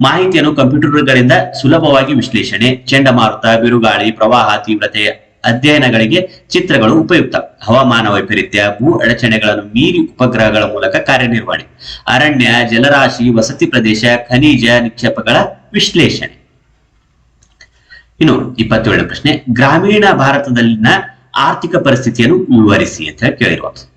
ಮಾಹಿತಿಯನ್ನು ಕಂಪ್ಯೂಟರ್ಗಳಿಂದ ಸುಲಭವಾಗಿ ವಿಶ್ಲೇಷಣೆ, ಚಂಡಮಾರುತ, ಬಿರುಗಾಳಿ, ಪ್ರವಾಹ, ತೀವ್ರತೆ, ಅಧ್ಯಯನಗಳಿಗೆ ಚಿತ್ರಗಳು ಉಪಯುಕ್ತ. ಹವಾಮಾನ ವೈಪರೀತ್ಯ, ಭೂ ಅಡಚಣೆಗಳನ್ನು ಮೀರಿ ಉಪಗ್ರಹಗಳ ಮೂಲಕ ಕಾರ್ಯನಿರ್ವಹಣೆ. ಅರಣ್ಯ, ಜಲರಾಶಿ, ವಸತಿ ಪ್ರದೇಶ, ಖನಿಜ ನಿಕ್ಷೇಪಗಳ ವಿಶ್ಲೇಷಣೆ. ಇನ್ನು ಇಪ್ಪತ್ತೇಳನೇ ಪ್ರಶ್ನೆ, ಗ್ರಾಮೀಣ ಭಾರತದಲ್ಲಿನ ಆರ್ಥಿಕ ಪರಿಸ್ಥಿತಿಯನ್ನು ವಿವರಿಸಿ ಅಂತ ಕೇಳಿರುವುದು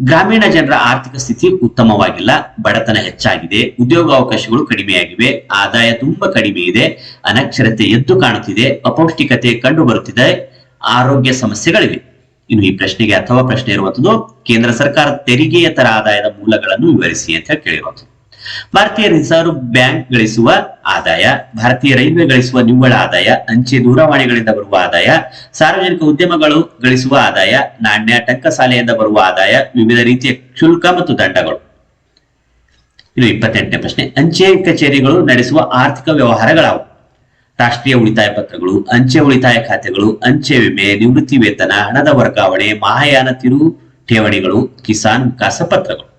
ಗ್ರಾಮೀಣ ಜನರ ಆರ್ಥಿಕ ಸ್ಥಿತಿ ಉತ್ತಮವಾಗಿಲ್ಲ, ಬಡತನ ಹೆಚ್ಚಾಗಿದೆ, ಉದ್ಯೋಗಾವಕಾಶಗಳು ಕಡಿಮೆಯಾಗಿವೆ, ಆದಾಯ ತುಂಬಾ ಕಡಿಮೆ ಇದೆ, ಅನಕ್ಷರತೆ ಎದ್ದು ಕಾಣುತ್ತಿದೆ, ಅಪೌಷ್ಟಿಕತೆ ಕಂಡು ಬರುತ್ತಿದೆ, ಆರೋಗ್ಯ ಸಮಸ್ಯೆಗಳಿವೆ. ಇನ್ನು ಈ ಪ್ರಶ್ನೆಗೆ ಅಥವಾ ಪ್ರಶ್ನೆ ಇರುವಂತದ್ದು, ಕೇಂದ್ರ ಸರ್ಕಾರ ತೆರಿಗೆಯೇತರ ಆದಾಯದ ಮೂಲಗಳನ್ನು ವಿವರಿಸಿ ಅಂತ ಕೇಳಿರುವುದು ಭಾರತೀಯ ರಿಸರ್ವ್ ಬ್ಯಾಂಕ್ ಗಳಿಸುವ ಆದಾಯ, ಭಾರತೀಯ ರೈಲ್ವೆ ಗಳಿಸುವ ನಿವ್ವಳ ಆದಾಯ, ಅಂಚೆ ದೂರವಾಣಿಗಳಿಂದ ಬರುವ ಆದಾಯ, ಸಾರ್ವಜನಿಕ ಉದ್ಯಮಗಳು ಗಳಿಸುವ ಆದಾಯ, ನಾಣ್ಯ ಟಂಕಸಾಲೆಯಿಂದ ಬರುವ ಆದಾಯ, ವಿವಿಧ ರೀತಿಯ ಶುಲ್ಕ ಮತ್ತು ದಂಡಗಳು. ಇನ್ನು ಇಪ್ಪತ್ತೆಂಟನೇ ಪ್ರಶ್ನೆ. ಅಂಚೆ ಕಚೇರಿಗಳು ನಡೆಸುವ ಆರ್ಥಿಕ ವ್ಯವಹಾರಗಳಾವು? ರಾಷ್ಟ್ರೀಯ ಉಳಿತಾಯ ಪತ್ರಗಳು, ಅಂಚೆ ಉಳಿತಾಯ ಖಾತೆಗಳು, ಅಂಚೆ ವಿಮೆ ನಿವೃತ್ತಿ ವೇತನ ಹಣದ ವರ್ಗಾವಣೆ, ಮಹಾಯಾನ ತಿರು ಠೇವಣಿಗಳು, ಕಿಸಾನ್ ವಿಕಾಸ ಪತ್ರಗಳು.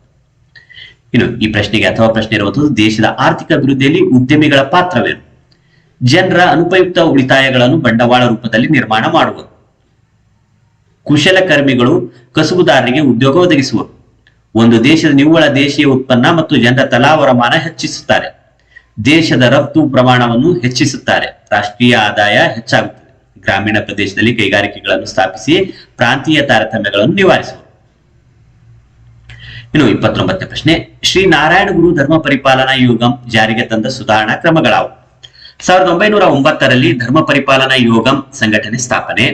ಇನ್ನು ಈ ಪ್ರಶ್ನೆಗೆ ಅಥವಾ ಪ್ರಶ್ನೆ ಇರುವಂತದ್ದು ದೇಶದ ಆರ್ಥಿಕ ಅಭಿವೃದ್ಧಿಯಲ್ಲಿ ಉದ್ಯಮಿಗಳ ಪಾತ್ರವೇನು? ಜನರ ಅನುಪಯುಕ್ತ ಉಳಿತಾಯಗಳನ್ನು ಬಂಡವಾಳ ರೂಪದಲ್ಲಿ ನಿರ್ಮಾಣ ಮಾಡುವುದು. ಕುಶಲಕರ್ಮಿಗಳು ಕಸುಬುದಾರರಿಗೆ ಉದ್ಯೋಗ ಒದಗಿಸುವರು ಒಂದು ದೇಶದ ನಿವ್ವಳ ದೇಶೀಯ ಉತ್ಪನ್ನ ಮತ್ತು ಜನರ ತಲಾ ವರಮಾನ ಹೆಚ್ಚಿಸುತ್ತಾರೆ. ದೇಶದ ರಫ್ತು ಪ್ರಮಾಣವನ್ನು ಹೆಚ್ಚಿಸುತ್ತಾರೆ. ರಾಷ್ಟ್ರೀಯ ಆದಾಯ ಹೆಚ್ಚಾಗುತ್ತದೆ. ಗ್ರಾಮೀಣ ಪ್ರದೇಶದಲ್ಲಿ ಕೈಗಾರಿಕೆಗಳನ್ನು ಸ್ಥಾಪಿಸಿ ಪ್ರಾಂತೀಯ ತಾರತಮ್ಯಗಳನ್ನು ನಿವಾರಿಸುವರು ಇನ್ನು ಇಪ್ಪತ್ತೊಂಬತ್ತನೇ ಪ್ರಶ್ನೆ, ಶ್ರೀ ನಾರಾಯಣ ಗುರು ಧರ್ಮ ಪರಿಪಾಲನಾ ಯೋಗಂ ಜಾರಿಗೆ ತಂದ ಸುಧಾರಣಾ ಕ್ರಮಗಳಾವು. ಸಾವಿರದ ಒಂಬೈನೂರ ಒಂಬತ್ತರಲ್ಲಿ ಧರ್ಮ ಪರಿಪಾಲನಾ ಯೋಗಂ ಸಂಘಟನೆ ಸ್ಥಾಪನೆ,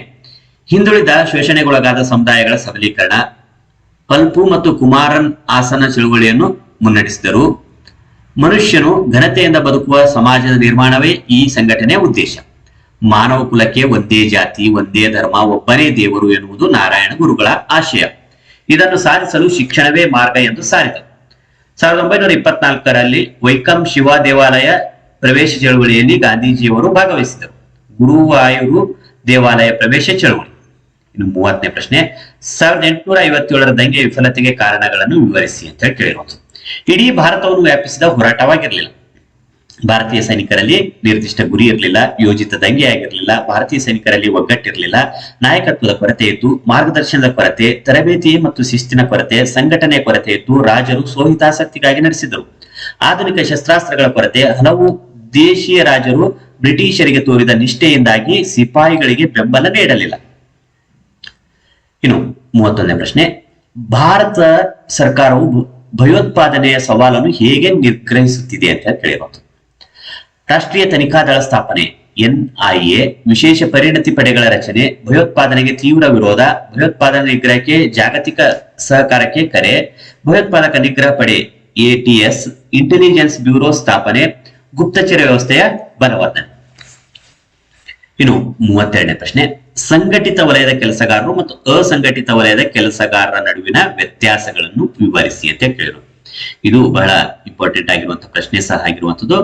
ಹಿಂದುಳಿದ ಶೋಷಣೆಗೊಳಗಾದ ಸಮುದಾಯಗಳ ಸಬಲೀಕರಣ, ಪಲ್ಪು ಮತ್ತು ಕುಮಾರನ್ ಆಸನ ಚಳುವಳಿಯನ್ನು ಮುನ್ನಡೆಸಿದರು. ಮನುಷ್ಯನು ಘನತೆಯಿಂದ ಬದುಕುವ ಸಮಾಜದ ನಿರ್ಮಾಣವೇ ಈ ಸಂಘಟನೆಯ ಉದ್ದೇಶ. ಮಾನವ ಕುಲಕ್ಕೆ ಒಂದೇ ಜಾತಿ, ಒಂದೇ ಧರ್ಮ, ಒಬ್ಬನೇ ದೇವರು ಎನ್ನುವುದು ನಾರಾಯಣ ಗುರುಗಳ ಆಶಯ. ಇದನ್ನು ಸಾಧಿಸಲು ಶಿಕ್ಷಣವೇ ಮಾರ್ಗ ಎಂದು ಸಾರಿದರು ಸಾವಿರದ ಒಂಬೈನೂರ ಇಪ್ಪತ್ನಾಲ್ಕರಲ್ಲಿ ವೈಕಂ ಶಿವ ದೇವಾಲಯ ಪ್ರವೇಶ ಚಳವಳಿಯಲ್ಲಿ ಗಾಂಧೀಜಿಯವರು ಭಾಗವಹಿಸಿದರು. ಗುರುವಾಯೂರು ದೇವಾಲಯ ಪ್ರವೇಶ ಚಳವಳಿ. ಇನ್ನು ಮೂವತ್ತನೇ ಪ್ರಶ್ನೆ, ಸಾವಿರದ ಎಂಟುನೂರ ಐವತ್ತೇಳರ ದಂಗೆ ವಿಫಲತೆಗೆ ಕಾರಣಗಳನ್ನು ವಿವರಿಸಿ ಅಂತ ಹೇಳಿ ಕೇಳಿರೋದು ಇಡೀ ಭಾರತವನ್ನು ವ್ಯಾಪಿಸಿದ ಹೋರಾಟವಾಗಿರಲಿಲ್ಲ. ಭಾರತೀಯ ಸೈನಿಕರಲ್ಲಿ ನಿರ್ದಿಷ್ಟ ಗುರಿ ಇರಲಿಲ್ಲ, ಯೋಜಿತ ದಂಗೆ ಆಗಿರಲಿಲ್ಲ, ಭಾರತೀಯ ಸೈನಿಕರಲ್ಲಿ ಒಗ್ಗಟ್ಟಿರಲಿಲ್ಲ. ನಾಯಕತ್ವದ ಕೊರತೆ ಇತ್ತು ಮಾರ್ಗದರ್ಶನದ ಕೊರತೆ, ತರಬೇತಿ ಮತ್ತು ಶಿಸ್ತಿನ ಕೊರತೆ ಸಂಘಟನೆ ಕೊರತೆ ಇತ್ತು ರಾಜರು ಸೋಹಿತಾಸಕ್ತಿಗಾಗಿ ನಡೆಸಿದರು. ಆಧುನಿಕ ಶಸ್ತ್ರಾಸ್ತ್ರಗಳ ಕೊರತೆ, ಹಲವು ದೇಶೀಯ ರಾಜರು ಬ್ರಿಟಿಷರಿಗೆ ತೋರಿದ ನಿಷ್ಠೆಯಿಂದಾಗಿ ಸಿಪಾಯಿಗಳಿಗೆ ಬೆಂಬಲ ನೀಡಲಿಲ್ಲ. ಇನ್ನು ಮೂವತ್ತೊಂದನೇ ಪ್ರಶ್ನೆ, ಭಾರತ ಸರ್ಕಾರವು ಭಯೋತ್ಪಾದನೆಯ ಸವಾಲನ್ನು ಹೇಗೆ ನಿರ್ಗ್ರಹಿಸುತ್ತಿದೆ ಅಂತ ಕೇಳಿರೋದು ರಾಷ್ಟ್ರೀಯ ತನಿಖಾ ದಳ ಸ್ಥಾಪನೆ, ಎನ್ಐಎ, ವಿಶೇಷ ಪರಿಣತಿ ಪಡೆಗಳ ರಚನೆ, ಭಯೋತ್ಪಾದನೆಗೆ ತೀವ್ರ ವಿರೋಧ, ಭಯೋತ್ಪಾದನೆ ನಿಗ್ರಹಕ್ಕೆ ಜಾಗತಿಕ ಸಹಕಾರಕ್ಕೆ ಕರೆ, ಭಯೋತ್ಪಾದಕ ನಿಗ್ರಹ ಪಡೆ, ಎಟಿಎಸ್, ಇಂಟೆಲಿಜೆನ್ಸ್ ಬ್ಯೂರೋ ಸ್ಥಾಪನೆ, ಗುಪ್ತಚರ ವ್ಯವಸ್ಥೆಯ ಬಲವರ್ಧನೆ. ಇನ್ನು ಮೂವತ್ತೆರಡನೇ ಪ್ರಶ್ನೆ, ಸಂಘಟಿತ ವಲಯದ ಕೆಲಸಗಾರರು ಮತ್ತು ಅಸಂಘಟಿತ ವಲಯದ ಕೆಲಸಗಾರರ ನಡುವಿನ ವ್ಯತ್ಯಾಸಗಳನ್ನು ವಿವರಿಸಿ ಅಂತ ಕೇಳಿದ್ರು. ಇದು ಬಹಳ ಇಂಪಾರ್ಟೆಂಟ್ ಆಗಿರುವಂತಹ ಪ್ರಶ್ನೆ ಸಹ ಆಗಿರುವಂತದ್ದು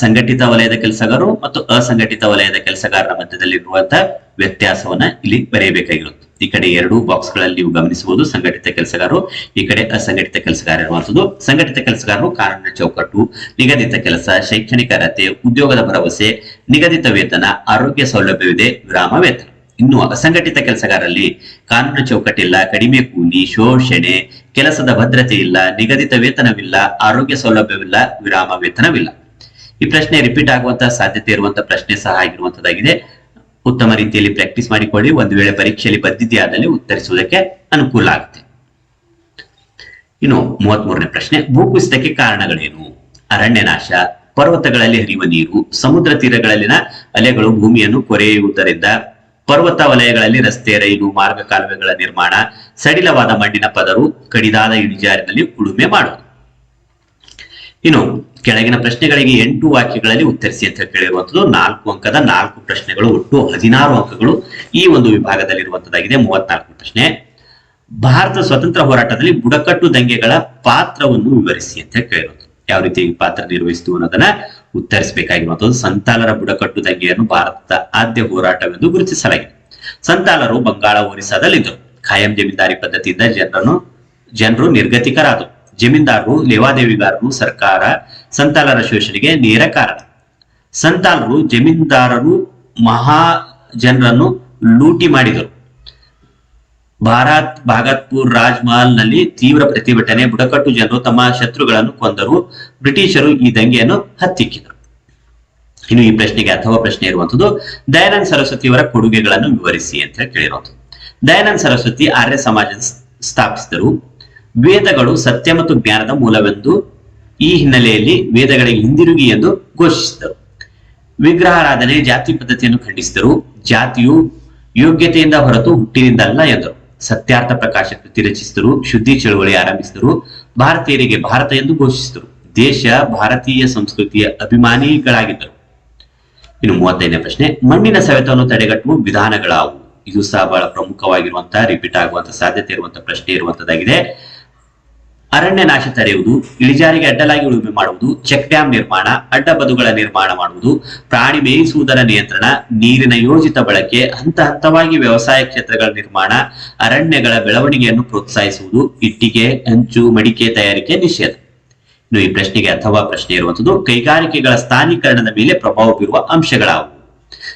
ಸಂಘಟಿತ ವಲಯದ ಕೆಲಸಗಾರರು ಮತ್ತು ಅಸಂಘಟಿತ ವಲಯದ ಕೆಲಸಗಾರರ ಮಧ್ಯದಲ್ಲಿರುವಂತಹ ವ್ಯತ್ಯಾಸವನ್ನ ಇಲ್ಲಿ ಬರೆಯಬೇಕಾಗಿರುತ್ತೆ ಈ ಕಡೆ ಎರಡು ಬಾಕ್ಸ್ಗಳಲ್ಲಿ ನೀವು ಗಮನಿಸಬಹುದು. ಸಂಘಟಿತ ಕೆಲಸಗಾರರು, ಈ ಕಡೆ ಅಸಂಘಟಿತ ಕೆಲಸಗಾರ ಇರುವಂತದ್ದು ಸಂಘಟಿತ ಕೆಲಸಗಾರರು ಕಾನೂನಿನ ಚೌಕಟ್ಟು, ನಿಗದಿತ ಕೆಲಸ, ಶೈಕ್ಷಣಿಕ ಅರ್ಹತೆ ಉದ್ಯೋಗದ ಭರವಸೆ, ನಿಗದಿತ ವೇತನ, ಆರೋಗ್ಯ ಸೌಲಭ್ಯವಿದೆ, ವಿರಾಮ, ವೇತನ. ಇನ್ನು ಅಸಂಘಟಿತ ಕೆಲಸಗಾರರಲ್ಲಿ ಕಾನೂನು ಚೌಕಟ್ಟಿಲ್ಲ, ಕಡಿಮೆ ಕೂಲಿ, ಶೋಷಣೆ, ಕೆಲಸದ ಭದ್ರತೆ ಇಲ್ಲ, ನಿಗದಿತ ವೇತನವಿಲ್ಲ, ಆರೋಗ್ಯ ಸೌಲಭ್ಯವಿಲ್ಲ, ವಿರಾಮ ವೇತನವಿಲ್ಲ. ಈ ಪ್ರಶ್ನೆ ರಿಪೀಟ್ ಆಗುವಂತಹ ಸಾಧ್ಯತೆ ಇರುವಂತಹ ಪ್ರಶ್ನೆ ಸಹ ಆಗಿರುವಂತದ್ದಾಗಿದೆ ಉತ್ತಮ ರೀತಿಯಲ್ಲಿ ಪ್ರಾಕ್ಟೀಸ್ ಮಾಡಿಕೊಳ್ಳಿ, ಒಂದು ವೇಳೆ ಪರೀಕ್ಷೆಯಲ್ಲಿ ಬಂದಿದೆಯಾದಲ್ಲಿ ಉತ್ತರಿಸುವುದಕ್ಕೆ ಅನುಕೂಲ ಆಗುತ್ತೆ. ಇನ್ನು ಮೂವತ್ತ್ ಮೂರನೇ ಪ್ರಶ್ನೆ, ಭೂಕುಸಿತಕ್ಕೆ ಕಾರಣಗಳೇನು? ಅರಣ್ಯನಾಶ, ಪರ್ವತಗಳಲ್ಲಿ ಹರಿಯುವ ನೀರು, ಸಮುದ್ರ ತೀರಗಳಲ್ಲಿನ ಅಲೆಗಳು ಭೂಮಿಯನ್ನು ಕೊರೆಯುವುದರಿಂದ ಪರ್ವತ ವಲಯಗಳಲ್ಲಿ ರಸ್ತೆ, ರೈಲು ಮಾರ್ಗ ಕಾಲುವೆಗಳ ನಿರ್ಮಾಣ, ಸಡಿಲವಾದ ಮಣ್ಣಿನ ಪದರು, ಕಡಿದಾದ ಇಳಿಜಾರಿನಲ್ಲಿ ಉಳುಮೆ ಮಾಡುವುದು ಇನ್ನು ಕೆಳಗಿನ ಪ್ರಶ್ನೆಗಳಿಗೆ ಎಂಟು ವಾಕ್ಯಗಳಲ್ಲಿ ಉತ್ತರಿಸಿ ಅಂತ ಕೇಳಿರುವಂತದ್ದು ನಾಲ್ಕು ಅಂಕದ ನಾಲ್ಕು ಪ್ರಶ್ನೆಗಳು, ಒಟ್ಟು ಹದಿನಾರು ಅಂಕಗಳು ಈ ಒಂದು ವಿಭಾಗದಲ್ಲಿರುವಂತದ್ದಾಗಿದೆ ಮೂವತ್ನಾಲ್ಕು ಪ್ರಶ್ನೆ, ಭಾರತ ಸ್ವತಂತ್ರ ಹೋರಾಟದಲ್ಲಿ ಬುಡಕಟ್ಟು ದಂಗೆಗಳ ಪಾತ್ರವನ್ನು ವಿವರಿಸಿ ಅಂತ ಕೇಳಿರೋದು ಯಾವ ರೀತಿ ಪಾತ್ರ ನಿರ್ವಹಿಸಿತು ಅನ್ನೋದನ್ನ ಉತ್ತರಿಸಬೇಕಾಗಿರುವಂತದ್ದು ಸಂತಾಲರ ಬುಡಕಟ್ಟು ದಂಗೆಯನ್ನು ಭಾರತದ ಆದ್ಯ ಹೋರಾಟವೆಂದು ಗುರುತಿಸಲಾಗಿದೆ. ಸಂತಾಲರು ಬಂಗಾಳ ಒರಿಸ್ಸಾದಲ್ಲಿದ್ದರು. ಖಾಯಂ ಜಮೀನ್ದಾರಿ ಪದ್ಧತಿಯಿಂದ ಜನರನ್ನು, ಜನರು ನಿರ್ಗತಿಕರಾದರು. ಜಮೀನ್ದಾರರು, ಲೇವಾದೇವಿಗಾರರು ಸರ್ಕಾರ ಸಂತಾಲರ ಶೋಷಣೆಗೆ ನೇರ ಕಾರಣ. ಸಂತಾಲರು ಜಮೀನ್ದಾರರು ಮಹಾ ಜನರನ್ನು ಲೂಟಿ ಮಾಡಿದರು. ಭಾರತ್, ಭಾಗತ್ಪುರ್ ರಾಜ್ಮಹಲ್ನಲ್ಲಿ ತೀವ್ರ ಪ್ರತಿಭಟನೆ, ಬುಡಕಟ್ಟು ಜನರು ತಮ್ಮ ಶತ್ರುಗಳನ್ನು ಕೊಂದರು. ಬ್ರಿಟಿಷರು ಈ ದಂಗೆಯನ್ನು ಹತ್ತಿಕ್ಕಿದರು. ಇನ್ನು ಈ ಪ್ರಶ್ನೆಗೆ ಅಥವಾ ಪ್ರಶ್ನೆ ಇರುವಂತದ್ದು, ದಯಾನಂದ ಸರಸ್ವತಿಯವರ ಕೊಡುಗೆಗಳನ್ನು ವಿವರಿಸಿ ಅಂತ ಕೇಳಿರೋದು. ದಯಾನಂದ ಸರಸ್ವತಿ ಆರ್ಯ ಸಮಾಜ ಸ್ಥಾಪಿಸಿದರು. ವೇದಗಳು ಸತ್ಯ ಮತ್ತು ಜ್ಞಾನದ ಮೂಲವೆಂದು ಈ ಹಿನ್ನೆಲೆಯಲ್ಲಿ ವೇದಗಳಿಗೆ ಹಿಂದಿರುಗಿ ಎಂದು ಘೋಷಿಸಿದರು. ವಿಗ್ರಹಾರಾಧನೆ ಜಾತಿ ಪದ್ಧತಿಯನ್ನು ಖಂಡಿಸಿದರು. ಜಾತಿಯು ಯೋಗ್ಯತೆಯಿಂದ ಹೊರತು ಹುಟ್ಟಿನಿಂದಲ್ಲ ಎಂದರು. ಸತ್ಯಾರ್ಥ ಪ್ರಕಾಶ ಕೃತಿ ರಚಿಸಿದರು ಶುದ್ಧಿ ಚಳುವಳಿ ಆರಂಭಿಸಿದರು, ಭಾರತೀಯರಿಗೆ ಭಾರತ ಎಂದು ಘೋಷಿಸಿದರು. ದೇಶ ಭಾರತೀಯ ಸಂಸ್ಕೃತಿಯ ಅಭಿಮಾನಿಗಳಾಗಿದ್ದರು. ಇನ್ನು ಮೂವತ್ತೈದನೇ ಪ್ರಶ್ನೆ, ಮಣ್ಣಿನ ಸವೆತವನ್ನು ತಡೆಗಟ್ಟುವ ವಿಧಾನಗಳಾವು? ಇದು ಸಹ ಬಹಳ ಪ್ರಮುಖವಾಗಿರುವಂತಹ ರಿಪೀಟ್ ಆಗುವಂತಹ ಸಾಧ್ಯತೆ ಇರುವಂತಹ ಪ್ರಶ್ನೆ ಇರುವಂತದ್ದಾಗಿದೆ. ಅರಣ್ಯ ನಾಶ ತಡೆಯುವುದು, ಇಳಿಜಾರಿಗೆ ಅಡ್ಡಲಾಗಿ ಉಳುಮೆ ಮಾಡುವುದು, ಚೆಕ್ ಡ್ಯಾಂ ನಿರ್ಮಾಣ, ಅಡ್ಡ ಬದುಗಳ ನಿರ್ಮಾಣ ಮಾಡುವುದು, ಪ್ರಾಣಿ ಮೇಯಿಸುವುದರ ನಿಯಂತ್ರಣ, ನೀರಿನ ಯೋಜಿತ ಬಳಕೆ, ಹಂತ ಹಂತವಾಗಿ ವ್ಯವಸಾಯ ಕ್ಷೇತ್ರಗಳ ನಿರ್ಮಾಣ, ಅರಣ್ಯಗಳ ಬೆಳವಣಿಗೆಯನ್ನು ಪ್ರೋತ್ಸಾಹಿಸುವುದು, ಇಟ್ಟಿಗೆ ಹಂಚು ಮಡಿಕೆ ತಯಾರಿಕೆ ನಿಷೇಧ. ಇನ್ನು ಈ ಪ್ರಶ್ನೆಗೆ ಅಥವಾ ಪ್ರಶ್ನೆ ಇರುವಂತದ್ದು ಕೈಗಾರಿಕೆಗಳ ಸ್ಥಾನೀಕರಣದ ಮೇಲೆ ಪ್ರಭಾವ ಬೀರುವ ಅಂಶಗಳಾವು.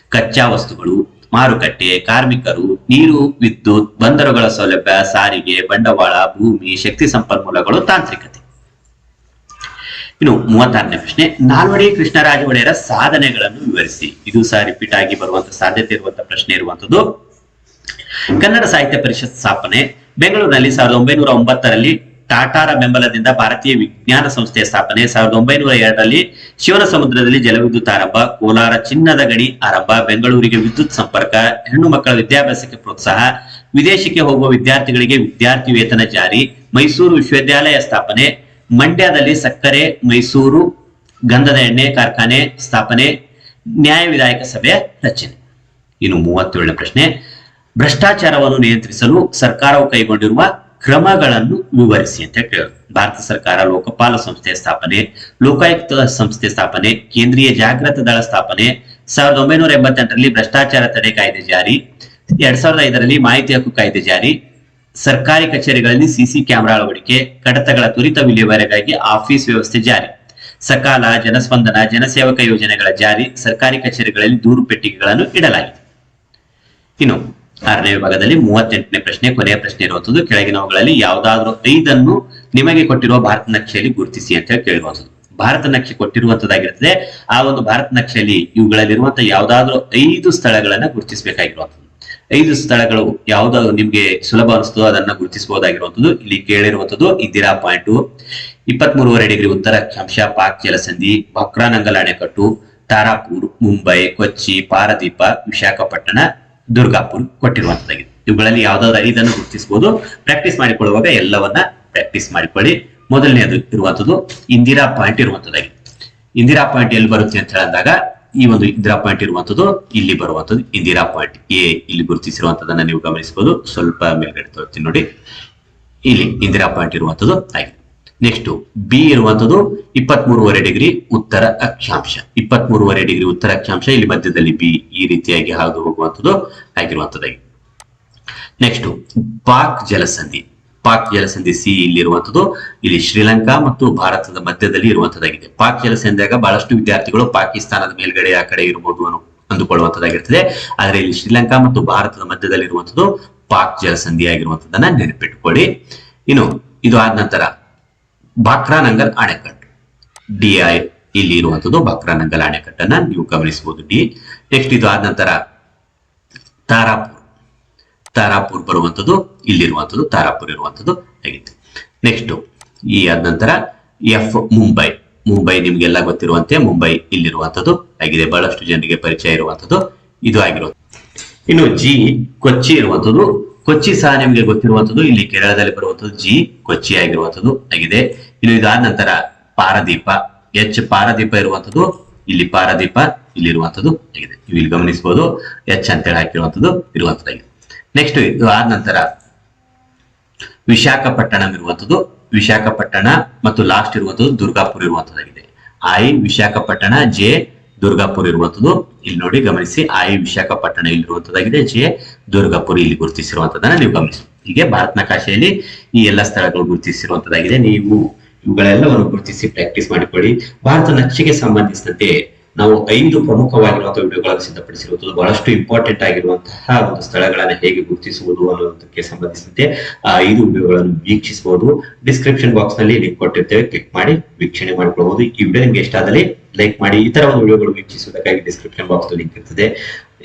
ಕಚ್ಚಾ ವಸ್ತುಗಳು ಮಾರುಕಟ್ಟೆ, ಕಾರ್ಮಿಕರು, ನೀರು, ವಿದ್ಯುತ್, ಬಂದರುಗಳ ಸೌಲಭ್ಯ, ಸಾರಿಗೆ, ಬಂಡವಾಳ, ಭೂಮಿ, ಶಕ್ತಿ ಸಂಪನ್ಮೂಲಗಳು, ತಾಂತ್ರಿಕತೆ. ಇನ್ನು ಮೂವತ್ತಾರನೇ ಪ್ರಶ್ನೆ, ನಾಲ್ವಡಿ ಕೃಷ್ಣರಾಜ ಒಡೆಯರ ಸಾಧನೆಗಳನ್ನು ವಿವರಿಸಿ. ಇದು ಸಹ ರಿಪೀಟ್ ಆಗಿ ಬರುವಂತ ಸಾಧ್ಯತೆ ಇರುವಂತಹ ಪ್ರಶ್ನೆ ಇರುವಂತದ್ದು. ಕನ್ನಡ ಸಾಹಿತ್ಯ ಪರಿಷತ್ ಸ್ಥಾಪನೆ, ಬೆಂಗಳೂರಿನಲ್ಲಿ ಸಾವಿರದ ಒಂಬೈನೂರ ಒಂಬತ್ತರಲ್ಲಿ ಟಾಟಾರ ಬೆಂಬಲದಿಂದ ಭಾರತೀಯ ವಿಜ್ಞಾನ ಸಂಸ್ಥೆಯ ಸ್ಥಾಪನೆ ಸಾವಿರದ ಒಂಬೈನೂರ ಎರಡರಲ್ಲಿ ಶಿವನ ಸಮುದ್ರದಲ್ಲಿ ಜಲವಿದ್ಯುತ್ ಆರಂಭ, ಕೋಲಾರ ಚಿನ್ನದ ಗಣಿ ಆರಂಭ, ಬೆಂಗಳೂರಿಗೆ ವಿದ್ಯುತ್ ಸಂಪರ್ಕ, ಹೆಣ್ಣು ಮಕ್ಕಳ ವಿದ್ಯಾಭ್ಯಾಸಕ್ಕೆ ಪ್ರೋತ್ಸಾಹ, ವಿದೇಶಕ್ಕೆ ಹೋಗುವ ವಿದ್ಯಾರ್ಥಿಗಳಿಗೆ ವಿದ್ಯಾರ್ಥಿ ವೇತನ ಜಾರಿ, ಮೈಸೂರು ವಿಶ್ವವಿದ್ಯಾಲಯ ಸ್ಥಾಪನೆ, ಮಂಡ್ಯದಲ್ಲಿ ಸಕ್ಕರೆ, ಮೈಸೂರು ಗಂಧದ ಎಣ್ಣೆ ಕಾರ್ಖಾನೆ ಸ್ಥಾಪನೆ, ನ್ಯಾಯ ವಿಧಾಯಕ ಸಭೆಯ ರಚನೆ. ಇನ್ನು ಮೂವತ್ತೇಳನೇ ಪ್ರಶ್ನೆ, ಭ್ರಷ್ಟಾಚಾರವನ್ನು ನಿಯಂತ್ರಿಸಲು ಸರ್ಕಾರವು ಕೈಗೊಂಡಿರುವ ಕ್ರಮಗಳನ್ನು ವಿವರಿಸಿ ಅಂತ ಕೇಳಿದ್ರು ಭಾರತ ಸರ್ಕಾರ ಲೋಕಪಾಲ ಸಂಸ್ಥೆ ಸ್ಥಾಪನೆ, ಲೋಕಾಯುಕ್ತ ಸಂಸ್ಥೆ ಸ್ಥಾಪನೆ, ಕೇಂದ್ರೀಯ ಜಾಗೃತ ದಳ ಸ್ಥಾಪನೆ, ಸಾವಿರದ ಒಂಬೈನೂರ ಎಂಬತ್ತೆಂಟರಲ್ಲಿ ಭ್ರಷ್ಟಾಚಾರ ತಡೆ ಕಾಯ್ದೆ ಜಾರಿ, ಎರಡ್ ಸಾವಿರದ ಐದರಲ್ಲಿ ಮಾಹಿತಿ ಹಕ್ಕು ಕಾಯ್ದೆ ಜಾರಿ, ಸರ್ಕಾರಿ ಕಚೇರಿಗಳಲ್ಲಿ ಸಿಸಿ ಕ್ಯಾಮೆರಾ ಅಳವಡಿಕೆ, ಕಡತಗಳ ತ್ವರಿತ ವಿಲೇವಾರಿಗಾಗಿ ಆಫೀಸ್ ವ್ಯವಸ್ಥೆ ಜಾರಿ, ಸಕಾಲ ಜನಸ್ಪಂದನ, ಜನಸೇವಕ ಯೋಜನೆಗಳ ಜಾರಿ, ಸರ್ಕಾರಿ ಕಚೇರಿಗಳಲ್ಲಿ ದೂರು ಪೆಟ್ಟಿಗೆಗಳನ್ನು ಇಡಲಾಗಿದೆ. ಇನ್ನು ಆರನೇ ವಿಭಾಗದಲ್ಲಿ ಮೂವತ್ತೆಂಟನೇ ಪ್ರಶ್ನೆ, ಕೊನೆಯ ಪ್ರಶ್ನೆ ಇರುವಂತದ್ದು ಕೆಳಗಿನವುಗಳಲ್ಲಿ ಯಾವ್ದಾದ್ರು ಐದನ್ನು ನಿಮಗೆ ಕೊಟ್ಟಿರುವ ಭಾರತ ನಕ್ಷೆಯಲ್ಲಿ ಗುರುತಿಸಿ ಅಂತ ಹೇಳಿ ಭಾರತ ನಕ್ಷೆ ಕೊಟ್ಟಿರುವಂತದ್ದಾಗಿರ್ತದೆ ಆ ಒಂದು ಭಾರತ ನಕ್ಷೆಯಲ್ಲಿ ಇವುಗಳಲ್ಲಿರುವಂತಹ ಯಾವ್ದಾದ್ರು ಐದು ಸ್ಥಳಗಳನ್ನ ಗುರುತಿಸಬೇಕಾಗಿರುವಂತದ್ದು ಐದು ಸ್ಥಳಗಳು ಯಾವ್ದಾದ್ರು ನಿಮ್ಗೆ ಸುಲಭ ಅನಿಸ್ತದೋ ಅದನ್ನ ಗುರುತಿಸಬಹುದಾಗಿರುವಂತದ್ದು ಇಲ್ಲಿ ಕೇಳಿರುವಂತದ್ದು ಇಂದಿರಾ ಪಾಯಿಂಟ್ ಇಪ್ಪತ್ತ್ ಮೂರುವರೆ ಡಿಗ್ರಿ ಉತ್ತರ ಅಕ್ಷಾಂಶ ಪಾಕ್ ಜಲಸಂಧಿ ವಕ್ರಾನಂಗಲ ಅಣೆಕಟ್ಟು ತಾರಾಪುರ್, ಮುಂಬೈ, ಕೊಚ್ಚಿ, ಪಾರದೀಪ, ವಿಶಾಖಪಟ್ಟಣ ದುರ್ಗಾಪುರ್ ಕೊಟ್ಟಿರುವಂತದ್ದಾಗಿದೆ. ಇವುಗಳಲ್ಲಿ ಯಾವ್ದಾದ್ರು ಐದನ್ನು ಗುರುತಿಸಬಹುದು ಪ್ರಾಕ್ಟೀಸ್ ಮಾಡಿಕೊಳ್ಳುವಾಗ ಎಲ್ಲವನ್ನ ಪ್ರಾಕ್ಟೀಸ್ ಮಾಡಿಕೊಳ್ಳಿ. ಮೊದಲನೇದು ಇರುವಂತದ್ದು ಇಂದಿರಾ ಪಾಯಿಂಟ್ ಇರುವಂತದ್ದಾಗಿದೆ. ಇಂದಿರಾ ಪಾಯಿಂಟ್ ಎಲ್ಲಿ ಬರುತ್ತೆ ಅಂತ ಹೇಳಿದಾಗ ಈ ಒಂದು ಇಂದಿರಾ ಪಾಯಿಂಟ್ ಇರುವಂತದ್ದು ಇಲ್ಲಿ ಬರುವಂತದ್ದು ಇಂದಿರಾ ಪಾಯಿಂಟ್ ಎ ಇಲ್ಲಿ ಗುರುತಿಸಿರುವಂತದನ್ನ ನೀವು ಗಮನಿಸಬಹುದು ಸ್ವಲ್ಪ ಮೇಲ್ಗಡೆ ತೋರ್ತೀನಿ ನೋಡಿ. ಇಲ್ಲಿ ಇಂದಿರಾ ಪಾಯಿಂಟ್ ಇರುವಂತದ್ದು ಆಗಿದೆ. ನೆಕ್ಸ್ಟ್ ಬಿ ಇರುವಂತದ್ದು ಇಪ್ಪತ್ತ್ ಮೂರುವರೆ ಡಿಗ್ರಿ ಉತ್ತರ ಅಕ್ಷಾಂಶ. ಇಪ್ಪತ್ತ್ ಮೂರುವರೆ ಡಿಗ್ರಿ ಉತ್ತರ ಅಕ್ಷಾಂಶ ಇಲ್ಲಿ ಮಧ್ಯದಲ್ಲಿ ಬಿ ಈ ರೀತಿಯಾಗಿ ಹಾದು ಹೋಗುವಂತದ್ದು ಆಗಿರುವಂತದ್ದಾಗಿ. ನೆಕ್ಸ್ಟ್ ಪಾಕ್ ಜಲಸಂಧಿ. ಪಾಕ್ ಜಲಸಂಧಿ ಸಿ ಇಲ್ಲಿ ಇರುವಂತದ್ದು ಇಲ್ಲಿ ಶ್ರೀಲಂಕಾ ಮತ್ತು ಭಾರತದ ಮಧ್ಯದಲ್ಲಿ ಇರುವಂತದ್ದಾಗಿದೆ. ಪಾಕ್ ಜಲಸಂಧಿಯಾಗ ಬಹಳಷ್ಟು ವಿದ್ಯಾರ್ಥಿಗಳು ಪಾಕಿಸ್ತಾನದ ಮೇಲ್ಗಡೆ ಆ ಕಡೆ ಇರಬಹುದು ಅಂದುಕೊಳ್ಳುವಂತದ್ದಾಗಿರ್ತದೆ. ಆದರೆ ಇಲ್ಲಿ ಶ್ರೀಲಂಕಾ ಮತ್ತು ಭಾರತದ ಮಧ್ಯದಲ್ಲಿ ಇರುವಂತದ್ದು ಪಾಕ್ ಜಲಸಂಧಿ ಆಗಿರುವಂತದನ್ನ ನೆನಪಿಟ್ಟುಕೊಳ್ಳಿ ಇನ್ನು ಇದು ಆದ ನಂತರ ಬಾಕ್ರಾನಂಗಲ್ ಅಣೆಕಟ್ಟು. ಡಿ ಐ ಇಲ್ಲಿ ಇರುವಂತದ್ದು ಬಾಕ್ರಾನಂಗಲ್ ಅಣೆಕಟ್ಟನ್ನ ನೀವು ಗಮನಿಸಬಹುದು. ಡಿ ನೆಕ್ಸ್ಟ್ ಇದು ಆದ ನಂತರ ತಾರಾಪುರ್. ತಾರಾಪುರ್ ಬರುವಂತದ್ದು ಇಲ್ಲಿರುವಂತದ್ದು ತಾರಾಪುರ್ ಇರುವಂತದ್ದು ಆಗಿದೆ ನೆಕ್ಸ್ಟ್ ಈ ಆದ ನಂತರ ಎಫ್ ಮುಂಬೈ ಮುಂಬೈ ನಿಮ್ಗೆಲ್ಲ ಗೊತ್ತಿರುವಂತೆ ಮುಂಬೈ ಇಲ್ಲಿರುವಂತದ್ದು ಆಗಿದೆ. ಬಹಳಷ್ಟು ಜನರಿಗೆ ಪರಿಚಯ ಇರುವಂತದ್ದು ಇದು ಆಗಿರೋದು. ಇನ್ನು ಜಿ ಕೊಚ್ಚಿ ಇರುವಂತದ್ದು ಕೊಚ್ಚಿ ಸಹ ನಿಮ್ಗೆ ಗೊತ್ತಿರುವಂತದ್ದು ಇಲ್ಲಿ ಕೇರಳದಲ್ಲಿ ಬರುವಂತದ್ದು ಜಿ ಕೊಚ್ಚಿ ಆಗಿರುವಂತದ್ದು ಆಗಿದೆ. ಇನ್ನು ಇದಾದ ನಂತರ ಪಾರದೀಪ ಎಚ್ ಪಾರದೀಪ ಇರುವಂತದ್ದು, ಇಲ್ಲಿ ಪಾರದೀಪ, ಇಲ್ಲಿ ಇರುವಂತದ್ದು ಆಗಿದೆ. ನೀವು ಇಲ್ಲಿ ಗಮನಿಸಬಹುದು ಎಚ್ ಅಂತೇಳಿ ಹಾಕಿರುವಂತದ್ದು ಇರುವಂತದ್ದಾಗಿದೆ. ನೆಕ್ಸ್ಟ್ ಇದು ಆದ ನಂತರ ವಿಶಾಖಪಟ್ಟಣಂ ಇರುವಂತದ್ದು, ವಿಶಾಖಪಟ್ಟಣ ಮತ್ತು ಲಾಸ್ಟ್ ಇರುವಂತದ್ದು ದುರ್ಗಾಪುರ್ ಇರುವಂತದ್ದಾಗಿದೆ. ಐ ವಿಶಾಖಪಟ್ಟಣ ಜೆ ದುರ್ಗಾಪುರ್ ಇರುವಂತದ್ದು. ಇಲ್ಲಿ ನೋಡಿ ಗಮನಿಸಿ ಐ ವಿಶಾಖಪಟ್ಟಣ ಇಲ್ಲಿರುವಂತದ್ದಾಗಿದೆ ಜೆ ದುರ್ಗಾಪುರ್ ಇಲ್ಲಿ ಗುರುತಿಸಿರುವಂತದನ್ನ ನೀವು ಗಮನಿಸಿ. ಹೀಗೆ ಭಾರತ ಈ ಎಲ್ಲ ಸ್ಥಳಗಳು ಗುರುತಿಸಿರುವಂತದ್ದಾಗಿದೆ. ನೀವು ಇವುಗಳೆಲ್ಲವನ್ನು ಗುರುತಿಸಿ ಪ್ರಾಕ್ಟೀಸ್ ಮಾಡಿಕೊಳ್ಳಿ. ಭಾರತ ನಕ್ಷೆಗೆ ಸಂಬಂಧಿಸಿದಂತೆ ನಾವು ಐದು ಪ್ರಮುಖವಾಗಿರುವಂತಹ ವಿಡಿಯೋಗಳನ್ನು ಸಿದ್ಧಪಡಿಸಿರುವುದು ಬಹಳಷ್ಟು ಇಂಪಾರ್ಟೆಂಟ್ ಆಗಿರುವಂತಹ ಒಂದು ಸ್ಥಳಗಳನ್ನು ಹೇಗೆ ಗುರುತಿಸುವುದು ಅನ್ನೋದಕ್ಕೆ ಸಂಬಂಧಿಸಿದಂತೆ, ಆ ಐದು ವಿಡಿಯೋಗಳನ್ನು ವೀಕ್ಷಿಸಬಹುದು. ಡಿಸ್ಕ್ರಿಪ್ಷನ್ ಬಾಕ್ಸ್ನಲ್ಲಿ ಲಿಂಕ್ ಕೊಟ್ಟಿರ್ತೇವೆ. ಕ್ಲಿಕ್ ಮಾಡಿ, ವೀಕ್ಷಣೆ ಮಾಡಿಕೊಳ್ಳಬಹುದು. ಈ ವಿಡಿಯೋ ನಿಮ್ಗೆ ಇಷ್ಟ ಆದಲ್ಲಿ ಲೈಕ್ ಮಾಡಿ. ಈ ತರ ಒಂದು ವಿಡಿಯೋಗಳು ವೀಕ್ಷಿಸುವುದಕ್ಕಾಗಿ ಡಿಸ್ಕ್ರಿಪ್ಷನ್ ಬಾಕ್ಸ್ ಲಿಂಕ್ ಇರ್ತದೆ.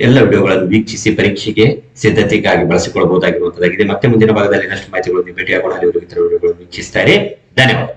ಎಲ್ಲ ವಿಡಿಯೋಗಳನ್ನು ವೀಕ್ಷಿಸಿ ಪರೀಕ್ಷೆಗೆ ಸಿದ್ಧತೆಗಾಗಿ ಬಳಸಿಕೊಳ್ಳಬಹುದಾಗಿರುವಂತದ್ದಾಗಿದೆ. ಮತ್ತೆ ಮುಂದಿನ ಭಾಗದಲ್ಲಿ ಇನ್ನಷ್ಟು ಮಾಹಿತಿಗಳನ್ನು ಭೇಟಿಯಾಗೋಣ. ಇತರ ವಿಡಿಯೋಗಳನ್ನು ವೀಕ್ಷಿಸ್ತಾರೆ ಧನ್ಯವಾದ.